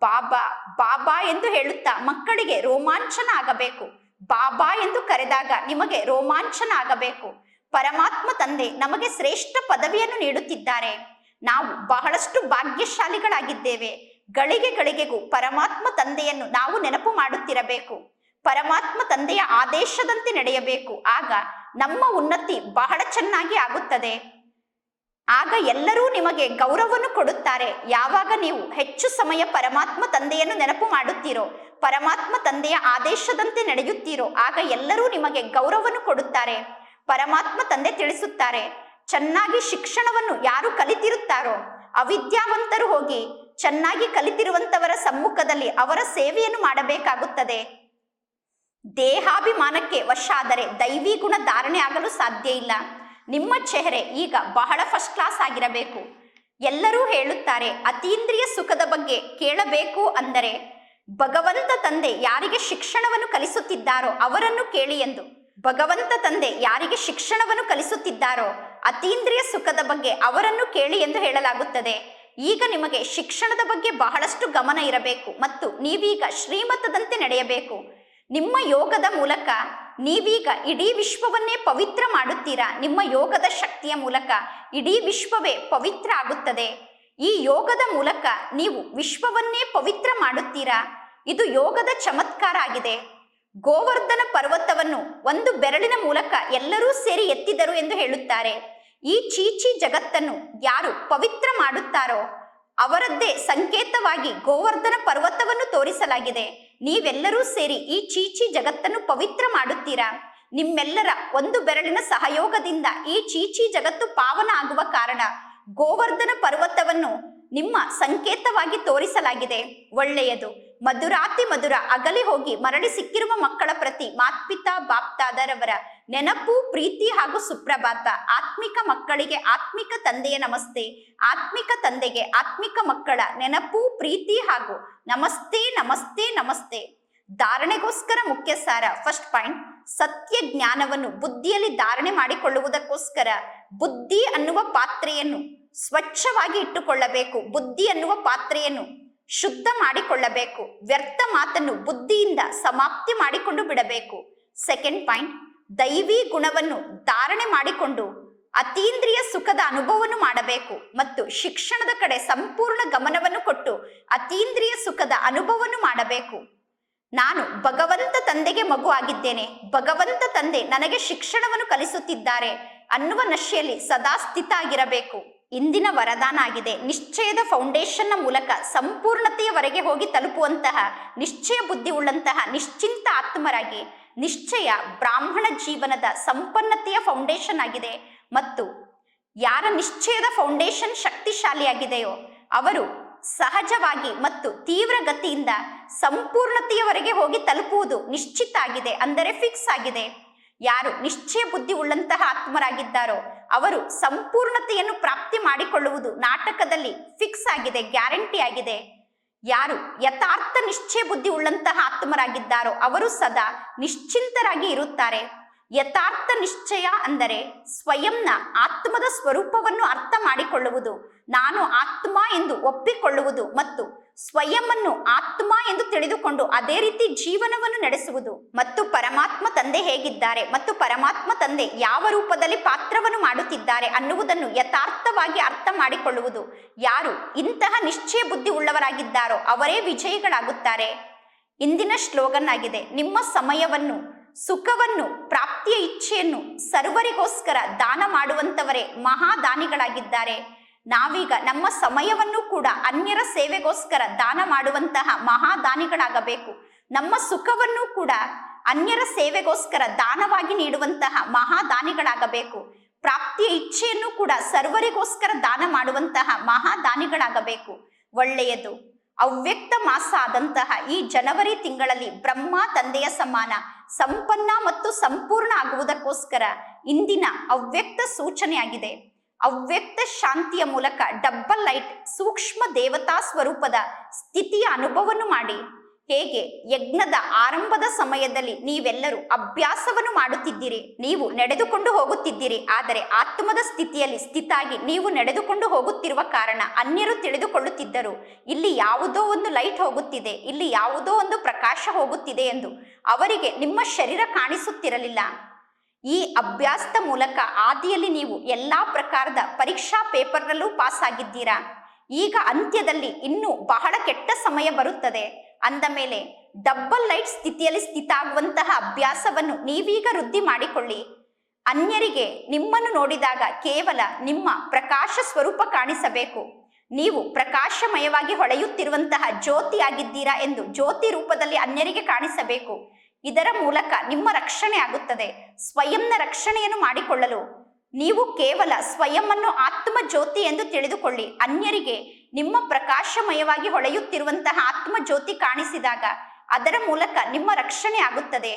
ಬಾಬಾ ಬಾಬಾ ಎಂದು ಹೇಳುತ್ತಾ ಮಕ್ಕಳಿಗೆ ರೋಮಾಂಚನ ಆಗಬೇಕು ಬಾಬಾ ಎಂದು ಕರೆದಾಗ ನಿಮಗೆ ರೋಮಾಂಚನ ಆಗಬೇಕು ಪರಮಾತ್ಮ ತಂದೆ ನಮಗೆ ಶ್ರೇಷ್ಠ ಪದವಿಯನ್ನು ನೀಡುತ್ತಿದ್ದಾರೆ. ನಾವು ಬಹಳಷ್ಟು ಭಾಗ್ಯಶಾಲಿಗಳಾಗಿದ್ದೇವೆ. ಗಳಿಗೆ ಗಳಿಗೆಗೂ ಪರಮಾತ್ಮ ತಂದೆಯನ್ನು ನಾವು ನೆನಪು ಮಾಡುತ್ತಿರಬೇಕು. ಪರಮಾತ್ಮ ತಂದೆಯ ಆದೇಶದಂತೆ ನಡೆಯಬೇಕು. ಆಗ ನಮ್ಮ ಉನ್ನತಿ ಬಹಳ ಚೆನ್ನಾಗಿ ಆಗುತ್ತದೆ. ಆಗ ಎಲ್ಲರೂ ನಿಮಗೆ ಗೌರವವನ್ನು ಕೊಡುತ್ತಾರೆ. ಯಾವಾಗ ನೀವು ಹೆಚ್ಚು ಸಮಯ ಪರಮಾತ್ಮ ತಂದೆಯನ್ನು ನೆನಪು ಮಾಡುತ್ತೀರೋ, ಪರಮಾತ್ಮ ತಂದೆಯ ಆದೇಶದಂತೆ ನಡೆಯುತ್ತೀರೋ, ಆಗ ಎಲ್ಲರೂ ನಿಮಗೆ ಗೌರವವನ್ನು ಕೊಡುತ್ತಾರೆ. ಪರಮಾತ್ಮ ತಂದೆ ತಿಳಿಸುತ್ತಾರೆ. ಚೆನ್ನಾಗಿ ಶಿಕ್ಷಣವನ್ನು ಯಾರು ಕಲಿತಿರುತ್ತಾರೋ, ಅವಿದ್ಯಾವಂತರು ಹೋಗಿ ಚೆನ್ನಾಗಿ ಕಲಿತಿರುವಂತವರ ಸಮ್ಮುಖದಲ್ಲಿ ಅವರ ಸೇವೆಯನ್ನು ಮಾಡಬೇಕಾಗುತ್ತದೆ. ದೇಹಾಭಿಮಾನಕ್ಕೆ ವಶ ಆದರೆ ದೈವಿ ಗುಣ ಧಾರಣೆ ಆಗಲು ಸಾಧ್ಯ ಇಲ್ಲ. ನಿಮ್ಮ ಚೆಹರೆ ಈಗ ಬಹಳ ಫಸ್ಟ್ ಕ್ಲಾಸ್ ಆಗಿರಬೇಕು. ಎಲ್ಲರೂ ಹೇಳುತ್ತಾರೆ, ಅತೀಂದ್ರಿಯ ಸುಖದ ಬಗ್ಗೆ ಕೇಳಬೇಕು ಅಂದರೆ ಭಗವಂತ ತಂದೆ ಯಾರಿಗೆ ಶಿಕ್ಷಣವನ್ನು ಕಲಿಸುತ್ತಿದ್ದಾರೋ ಅವರನ್ನು ಕೇಳಿ ಎಂದು. ಭಗವಂತ ತಂದೆ ಯಾರಿಗೆ ಶಿಕ್ಷಣವನ್ನು ಕಲಿಸುತ್ತಿದ್ದಾರೋ ಅತೀಂದ್ರಿಯ ಸುಖದ ಬಗ್ಗೆ ಅವರನ್ನು ಕೇಳಿ ಎಂದು ಹೇಳಲಾಗುತ್ತದೆ. ಈಗ ನಿಮಗೆ ಶಿಕ್ಷಣದ ಬಗ್ಗೆ ಬಹಳಷ್ಟು ಗಮನ ಇರಬೇಕು ಮತ್ತು ನೀವೀಗ ಶ್ರೀಮತದಂತೆ ನಡೆಯಬೇಕು. ನಿಮ್ಮ ಯೋಗದ ಮೂಲಕ ನೀವೀಗ ಇಡೀ ವಿಶ್ವವನ್ನೇ ಪವಿತ್ರ ಮಾಡುತ್ತೀರಾ? ನಿಮ್ಮ ಯೋಗದ ಶಕ್ತಿಯ ಮೂಲಕ ಇಡೀ ವಿಶ್ವವೇ ಪವಿತ್ರ ಆಗುತ್ತದೆ. ಈ ಯೋಗದ ಮೂಲಕ ನೀವು ವಿಶ್ವವನ್ನೇ ಪವಿತ್ರ ಮಾಡುತ್ತೀರಾ? ಇದು ಯೋಗದ ಚಮತ್ಕಾರ ಆಗಿದೆ. ಗೋವರ್ಧನ ಪರ್ವತವನ್ನು ಒಂದು ಬೆರಳಿನ ಮೂಲಕ ಎಲ್ಲರೂ ಸೇರಿ ಎತ್ತಿದರು ಎಂದು ಹೇಳುತ್ತಾರೆ. ಈ ಚೀಚಿ ಜಗತ್ತನ್ನು ಯಾರು ಪವಿತ್ರ ಮಾಡುತ್ತಾರೋ, ಅವರದ್ದೇ ಸಂಕೇತವಾಗಿ ಗೋವರ್ಧನ ಪರ್ವತವನ್ನು ತೋರಿಸಲಾಗಿದೆ. ನೀವೆಲ್ಲರೂ ಸೇರಿ ಈ ಚೀಚಿ ಜಗತ್ತನ್ನು ಪವಿತ್ರ ಮಾಡುತ್ತೀರಾ? ನಿಮ್ಮೆಲ್ಲರ ಒಂದು ಬೆರಳಿನ ಸಹಯೋಗದಿಂದ ಈ ಚೀಚಿ ಜಗತ್ತು ಪಾವನ ಆಗುವ ಕಾರಣ ಗೋವರ್ಧನ ಪರ್ವತವನ್ನು ನಿಮ್ಮ ಸಂಕೇತವಾಗಿ ತೋರಿಸಲಾಗಿದೆ. ಒಳ್ಳೆಯದು. ಮಧುರಾತಿ ಮಧುರ ಅಗಲಿ ಹೋಗಿ ಮರಳಿ ಸಿಕ್ಕಿರುವ ಮಕ್ಕಳ ಪ್ರತಿ ಮಾತ್ಪಿತಾ, ಬಾಪ್ತಾದರವರ ನೆನಪು, ಪ್ರೀತಿ ಹಾಗೂ ಸುಪ್ರಭಾತ. ಆತ್ಮಿಕ ಮಕ್ಕಳಿಗೆ ಆತ್ಮಿಕ ತಂದೆಯ ನಮಸ್ತೆ. ಆತ್ಮಿಕ ತಂದೆಗೆ ಆತ್ಮಿಕ ಮಕ್ಕಳ ನೆನಪು, ಪ್ರೀತಿ ಹಾಗೂ ನಮಸ್ತೆ ನಮಸ್ತೆ ನಮಸ್ತೆ. ಧಾರಣೆಗೋಸ್ಕರ ಮುಖ್ಯ ಸಾರ ಫಸ್ಟ್ ಪಾಯಿಂಟ್, ಸತ್ಯ ಜ್ಞಾನವನ್ನು ಬುದ್ಧಿಯಲ್ಲಿ ಧಾರಣೆ ಮಾಡಿಕೊಳ್ಳುವುದಕ್ಕೋಸ್ಕರ ಬುದ್ಧಿ ಅನ್ನುವ ಪಾತ್ರೆಯನ್ನು ಸ್ವಚ್ಛವಾಗಿ ಇಟ್ಟುಕೊಳ್ಳಬೇಕು. ಬುದ್ಧಿ ಅನ್ನುವ ಪಾತ್ರೆಯನ್ನು ಶುದ್ಧ ಮಾಡಿಕೊಳ್ಳಬೇಕು, ವ್ಯರ್ಥ ಮಾತನ್ನು ಬುದ್ಧಿಯಿಂದ ಸಮಾಪ್ತಿ ಮಾಡಿಕೊಂಡು ಬಿಡಬೇಕು. ಸೆಕೆಂಡ್ ಪಾಯಿಂಟ್ ದೈವಿ ಗುಣವನ್ನು ಧಾರಣೆ ಮಾಡಿಕೊಂಡು ಅತೀಂದ್ರಿಯ ಸುಖದ ಅನುಭವವನ್ನು ಮಾಡಬೇಕು ಮತ್ತು ಶಿಕ್ಷಣದ ಕಡೆ ಸಂಪೂರ್ಣ ಗಮನವನ್ನು ಕೊಟ್ಟು ಅತೀಂದ್ರಿಯ ಸುಖದ ಅನುಭವವನ್ನು ಮಾಡಬೇಕು. ನಾನು ಭಗವಂತ ತಂದೆಗೆ ಮಗು ಆಗಿದ್ದೇನೆ, ಭಗವಂತ ತಂದೆ ನನಗೆ ಶಿಕ್ಷಣವನ್ನು ಕಲಿಸುತ್ತಿದ್ದಾರೆ ಅನ್ನುವ ನಶೆಯಲ್ಲಿ ಸದಾ ಸ್ಥಿತ ಆಗಿರಬೇಕು. ಇಂದಿನ ವರದಾನ ಆಗಿದೆ. ನಿಶ್ಚಯದ ಫೌಂಡೇಶನ್ನ ಮೂಲಕ ಸಂಪೂರ್ಣತೆಯವರೆಗೆ ಹೋಗಿ ತಲುಪುವಂತಹ ನಿಶ್ಚಯ ಬುದ್ಧಿ ಉಳ್ಳಂತಹ ನಿಶ್ಚಿಂತ ಆತ್ಮರಾಗಿ, ನಿಶ್ಚಯ ಬ್ರಾಹ್ಮಣ ಜೀವನದ ಸಂಪನ್ನತೆಯ ಫೌಂಡೇಶನ್ ಆಗಿದೆ. ಮತ್ತು ಯಾರ ನಿಶ್ಚಯದ ಫೌಂಡೇಶನ್ ಶಕ್ತಿಶಾಲಿಯಾಗಿದೆಯೋ, ಅವರು ಸಹಜವಾಗಿ ಮತ್ತು ತೀವ್ರ ಗತಿಯಿಂದ ಸಂಪೂರ್ಣತೆಯವರೆಗೆ ಹೋಗಿ ತಲುಪುವುದು ನಿಶ್ಚಿತ ಆಗಿದೆ. ಅಂದರೆ ಫಿಕ್ಸ್ ಆಗಿದೆ. ಯಾರು ನಿಶ್ಚಯ ಬುದ್ಧಿ ಉಳ್ಳಂತಹ ಆತ್ಮರಾಗಿದ್ದಾರೋ ಅವರು ಸಂಪೂರ್ಣತೆಯನ್ನು ಪ್ರಾಪ್ತಿ ಮಾಡಿಕೊಳ್ಳುವುದು ನಾಟಕದಲ್ಲಿ ಫಿಕ್ಸ್ ಆಗಿದೆ, ಗ್ಯಾರಂಟಿ ಆಗಿದೆ. ಯಾರು ಯಥಾರ್ಥ ನಿಶ್ಚಯ ಬುದ್ಧಿ ಉಳ್ಳಂತಹ ಆತ್ಮರಾಗಿದ್ದಾರೋ ಅವರು ಸದಾ ನಿಶ್ಚಿಂತರಾಗಿ ಇರುತ್ತಾರೆ. ಯಥಾರ್ಥ ನಿಶ್ಚಯ ಅಂದರೆ ಸ್ವಯಂನ ಆತ್ಮದ ಸ್ವರೂಪವನ್ನು ಅರ್ಥ ಮಾಡಿಕೊಳ್ಳುವುದು. ನಾನು ಆತ್ಮ ಎಂದು ಒಪ್ಪಿಕೊಳ್ಳುವುದು ಮತ್ತು ಸ್ವಯಂ ಅನ್ನು ಆತ್ಮ ಎಂದು ತಿಳಿದುಕೊಂಡು ಅದೇ ರೀತಿ ಜೀವನವನ್ನು ನಡೆಸುವುದು ಮತ್ತು ಪರಮಾತ್ಮ ತಂದೆ ಹೇಗಿದ್ದಾರೆ ಮತ್ತು ಪರಮಾತ್ಮ ತಂದೆ ಯಾವ ರೂಪದಲ್ಲಿ ಪಾತ್ರವನ್ನು ಮಾಡುತ್ತಿದ್ದಾರೆ ಅನ್ನುವುದನ್ನು ಯಥಾರ್ಥವಾಗಿ ಅರ್ಥ ಮಾಡಿಕೊಳ್ಳುವುದು. ಯಾರು ಇಂತಹ ನಿಶ್ಚಯ ಬುದ್ಧಿ ಉಳ್ಳವರಾಗಿದ್ದಾರೋ ಅವರೇ ವಿಜಯಿಗಳಾಗುತ್ತಾರೆ. ಇಂದಿನ ಶ್ಲೋಗನ್ ಆಗಿದೆ ನಿಮ್ಮ ಸಮಯವನ್ನು, ಸುಖವನ್ನು, ಪ್ರಾಪ್ತಿಯ ಇಚ್ಛೆಯನ್ನು ಸರ್ವರಿಗೋಸ್ಕರ ದಾನ ಮಾಡುವಂತವರೇ ಮಹಾದಾನಿಗಳಾಗಿದ್ದಾರೆ. ನಾವೀಗ ನಮ್ಮ ಸಮಯವನ್ನು ಕೂಡ ಅನ್ಯರ ಸೇವೆಗೋಸ್ಕರ ದಾನ ಮಾಡುವಂತಹ ಮಹಾದಾನಿಗಳಾಗಬೇಕು. ನಮ್ಮ ಸುಖವನ್ನು ಕೂಡ ಅನ್ಯರ ಸೇವೆಗೋಸ್ಕರ ದಾನವಾಗಿ ನೀಡುವಂತಹ ಮಹಾದಾನಿಗಳಾಗಬೇಕು. ಪ್ರಾಪ್ತಿಯ ಇಚ್ಛೆಯನ್ನು ಕೂಡ ಸರ್ವರಿಗೋಸ್ಕರ ದಾನ ಮಾಡುವಂತಹ ಮಹಾದಾನಿಗಳಾಗಬೇಕು. ಒಳ್ಳೆಯದು. ಅವ್ಯಕ್ತ ಮಾಸ ಆದಂತಹ ಈ ಜನವರಿ ತಿಂಗಳಲ್ಲಿ ಬ್ರಹ್ಮ ತಂದೆಯ ಸಮಾನ, ಸಂಪನ್ನ ಮತ್ತು ಸಂಪೂರ್ಣ ಆಗುವುದಕ್ಕೋಸ್ಕರ ಇಂದಿನ ಅವ್ಯಕ್ತ ಸೂಚನೆಯಾಗಿದೆ. ಅವ್ಯಕ್ತ ಶಾಂತಿಯ ಮೂಲಕ ಡಬ್ಬಲ್ ಲೈಟ್ ಸೂಕ್ಷ್ಮ ದೇವತಾ ಸ್ವರೂಪದ ಸ್ಥಿತಿಯ ಅನುಭವವನ್ನು ಮಾಡಿ. ಹೇಗೆ ಯಜ್ಞದ ಆರಂಭದ ಸಮಯದಲ್ಲಿ ನೀವೆಲ್ಲರೂ ಅಭ್ಯಾಸವನ್ನು ಮಾಡುತ್ತಿದ್ದೀರಿ? ನೀವು ನಡೆದುಕೊಂಡು ಹೋಗುತ್ತಿದ್ದೀರಿ. ಆದರೆ ಆತ್ಮದ ಸ್ಥಿತಿಯಲ್ಲಿ ಸ್ಥಿತಾಗಿ ನೀವು ನಡೆದುಕೊಂಡು ಹೋಗುತ್ತಿರುವ ಕಾರಣ ಅನ್ಯರು ತಿಳಿದುಕೊಳ್ಳುತ್ತಿದ್ದರು. ಇಲ್ಲಿ ಯಾವುದೋ ಒಂದು ಲೈಟ್ ಹೋಗುತ್ತಿದೆ. ಇಲ್ಲಿ ಯಾವುದೋ ಒಂದು ಪ್ರಕಾಶ ಹೋಗುತ್ತಿದೆ ಎಂದು ಅವರಿಗೆ ನಿಮ್ಮ ಶರೀರ ಕಾಣಿಸುತ್ತಿರಲಿಲ್ಲ. ಈ ಅಭ್ಯಾಸದ ಮೂಲಕ ಆದಿಯಲ್ಲಿ ನೀವು ಎಲ್ಲಾ ಪ್ರಕಾರದ ಪರೀಕ್ಷಾ ಪೇಪರ್ನಲ್ಲೂ ಪಾಸ್ ಆಗಿದ್ದೀರಾ ಈಗ ಅಂತ್ಯದಲ್ಲಿ ಇನ್ನೂ ಬಹಳ ಕೆಟ್ಟ ಸಮಯ ಬರುತ್ತದೆ. ಅಂದ ಮೇಲೆ ಡಬ್ಬಲ್ ಲೈಟ್ ಸ್ಥಿತಿಯಲ್ಲಿ ಸ್ಥಿತ ಆಗುವಂತಹ ಅಭ್ಯಾಸವನ್ನು ನೀವೀಗ ವೃದ್ಧಿ ಮಾಡಿಕೊಳ್ಳಿ. ಅನ್ಯರಿಗೆ ನಿಮ್ಮನ್ನು ನೋಡಿದಾಗ ಕೇವಲ ನಿಮ್ಮ ಪ್ರಕಾಶ ಸ್ವರೂಪ ಕಾಣಿಸಬೇಕು. ನೀವು ಪ್ರಕಾಶಮಯವಾಗಿ ಹೊಳೆಯುತ್ತಿರುವಂತಹ ಜ್ಯೋತಿ ಆಗಿದ್ದೀರಾ ಎಂದು ಜ್ಯೋತಿ ರೂಪದಲ್ಲಿ ಅನ್ಯರಿಗೆ ಕಾಣಿಸಬೇಕು. ಇದರ ಮೂಲಕ ನಿಮ್ಮ ರಕ್ಷಣೆ ಆಗುತ್ತದೆ. ಸ್ವಯಂನ ರಕ್ಷಣೆಯನ್ನು ಮಾಡಿಕೊಳ್ಳಲು. ನೀವು ಕೇವಲ ಸ್ವಯಂವನ್ನು ಆತ್ಮ ಜ್ಯೋತಿ ಎಂದು ತಿಳಿದುಕೊಳ್ಳಿ. ಅನ್ಯರಿಗೆ ನಿಮ್ಮ ಪ್ರಕಾಶಮಯವಾಗಿ ಹೊಳೆಯುತ್ತಿರುವಂತಹ ಆತ್ಮ ಜ್ಯೋತಿ ಕಾಣಿಸಿದಾಗ ಅದರ ಮೂಲಕ ನಿಮ್ಮ ರಕ್ಷಣೆ ಆಗುತ್ತದೆ.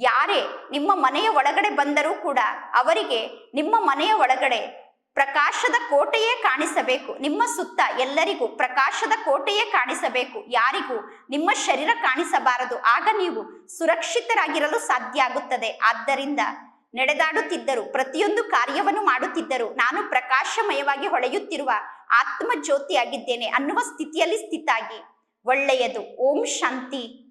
ಯಾರೇ ನಿಮ್ಮ ಮನೆಯ ಒಳಗಡೆ ಬಂದರೂ ಕೂಡ ಅವರಿಗೆ ನಿಮ್ಮ ಮನೆಯ ಒಳಗಡೆ ಪ್ರಕಾಶದ ಕೋಟೆಯೇ ಕಾಣಿಸಬೇಕು. ನಿಮ್ಮ ಸುತ್ತ ಎಲ್ಲರಿಗೂ ಪ್ರಕಾಶದ ಕೋಟೆಯೇ ಕಾಣಿಸಬೇಕು. ಯಾರಿಗೂ ನಿಮ್ಮ ಶರೀರ ಕಾಣಿಸಬಾರದು. ಆಗ ನೀವು ಸುರಕ್ಷಿತರಾಗಿರಲು ಸಾಧ್ಯ ಆಗುತ್ತದೆ. ಆದ್ದರಿಂದ ನಡೆದಾಡುತ್ತಿದ್ದರು. ಪ್ರತಿಯೊಂದು ಕಾರ್ಯವನ್ನು ಮಾಡುತ್ತಿದ್ದರು. ನಾನು ಪ್ರಕಾಶಮಯವಾಗಿ ಹೊಳೆಯುತ್ತಿರುವ ಆತ್ಮ ಜ್ಯೋತಿಯಾಗಿದ್ದೇನೆ ಅನ್ನುವ ಸ್ಥಿತಿಯಲ್ಲಿ ಸ್ಥಿತಾಗಿ. ಒಳ್ಳೆಯದು. ಓಂ ಶಾಂತಿ.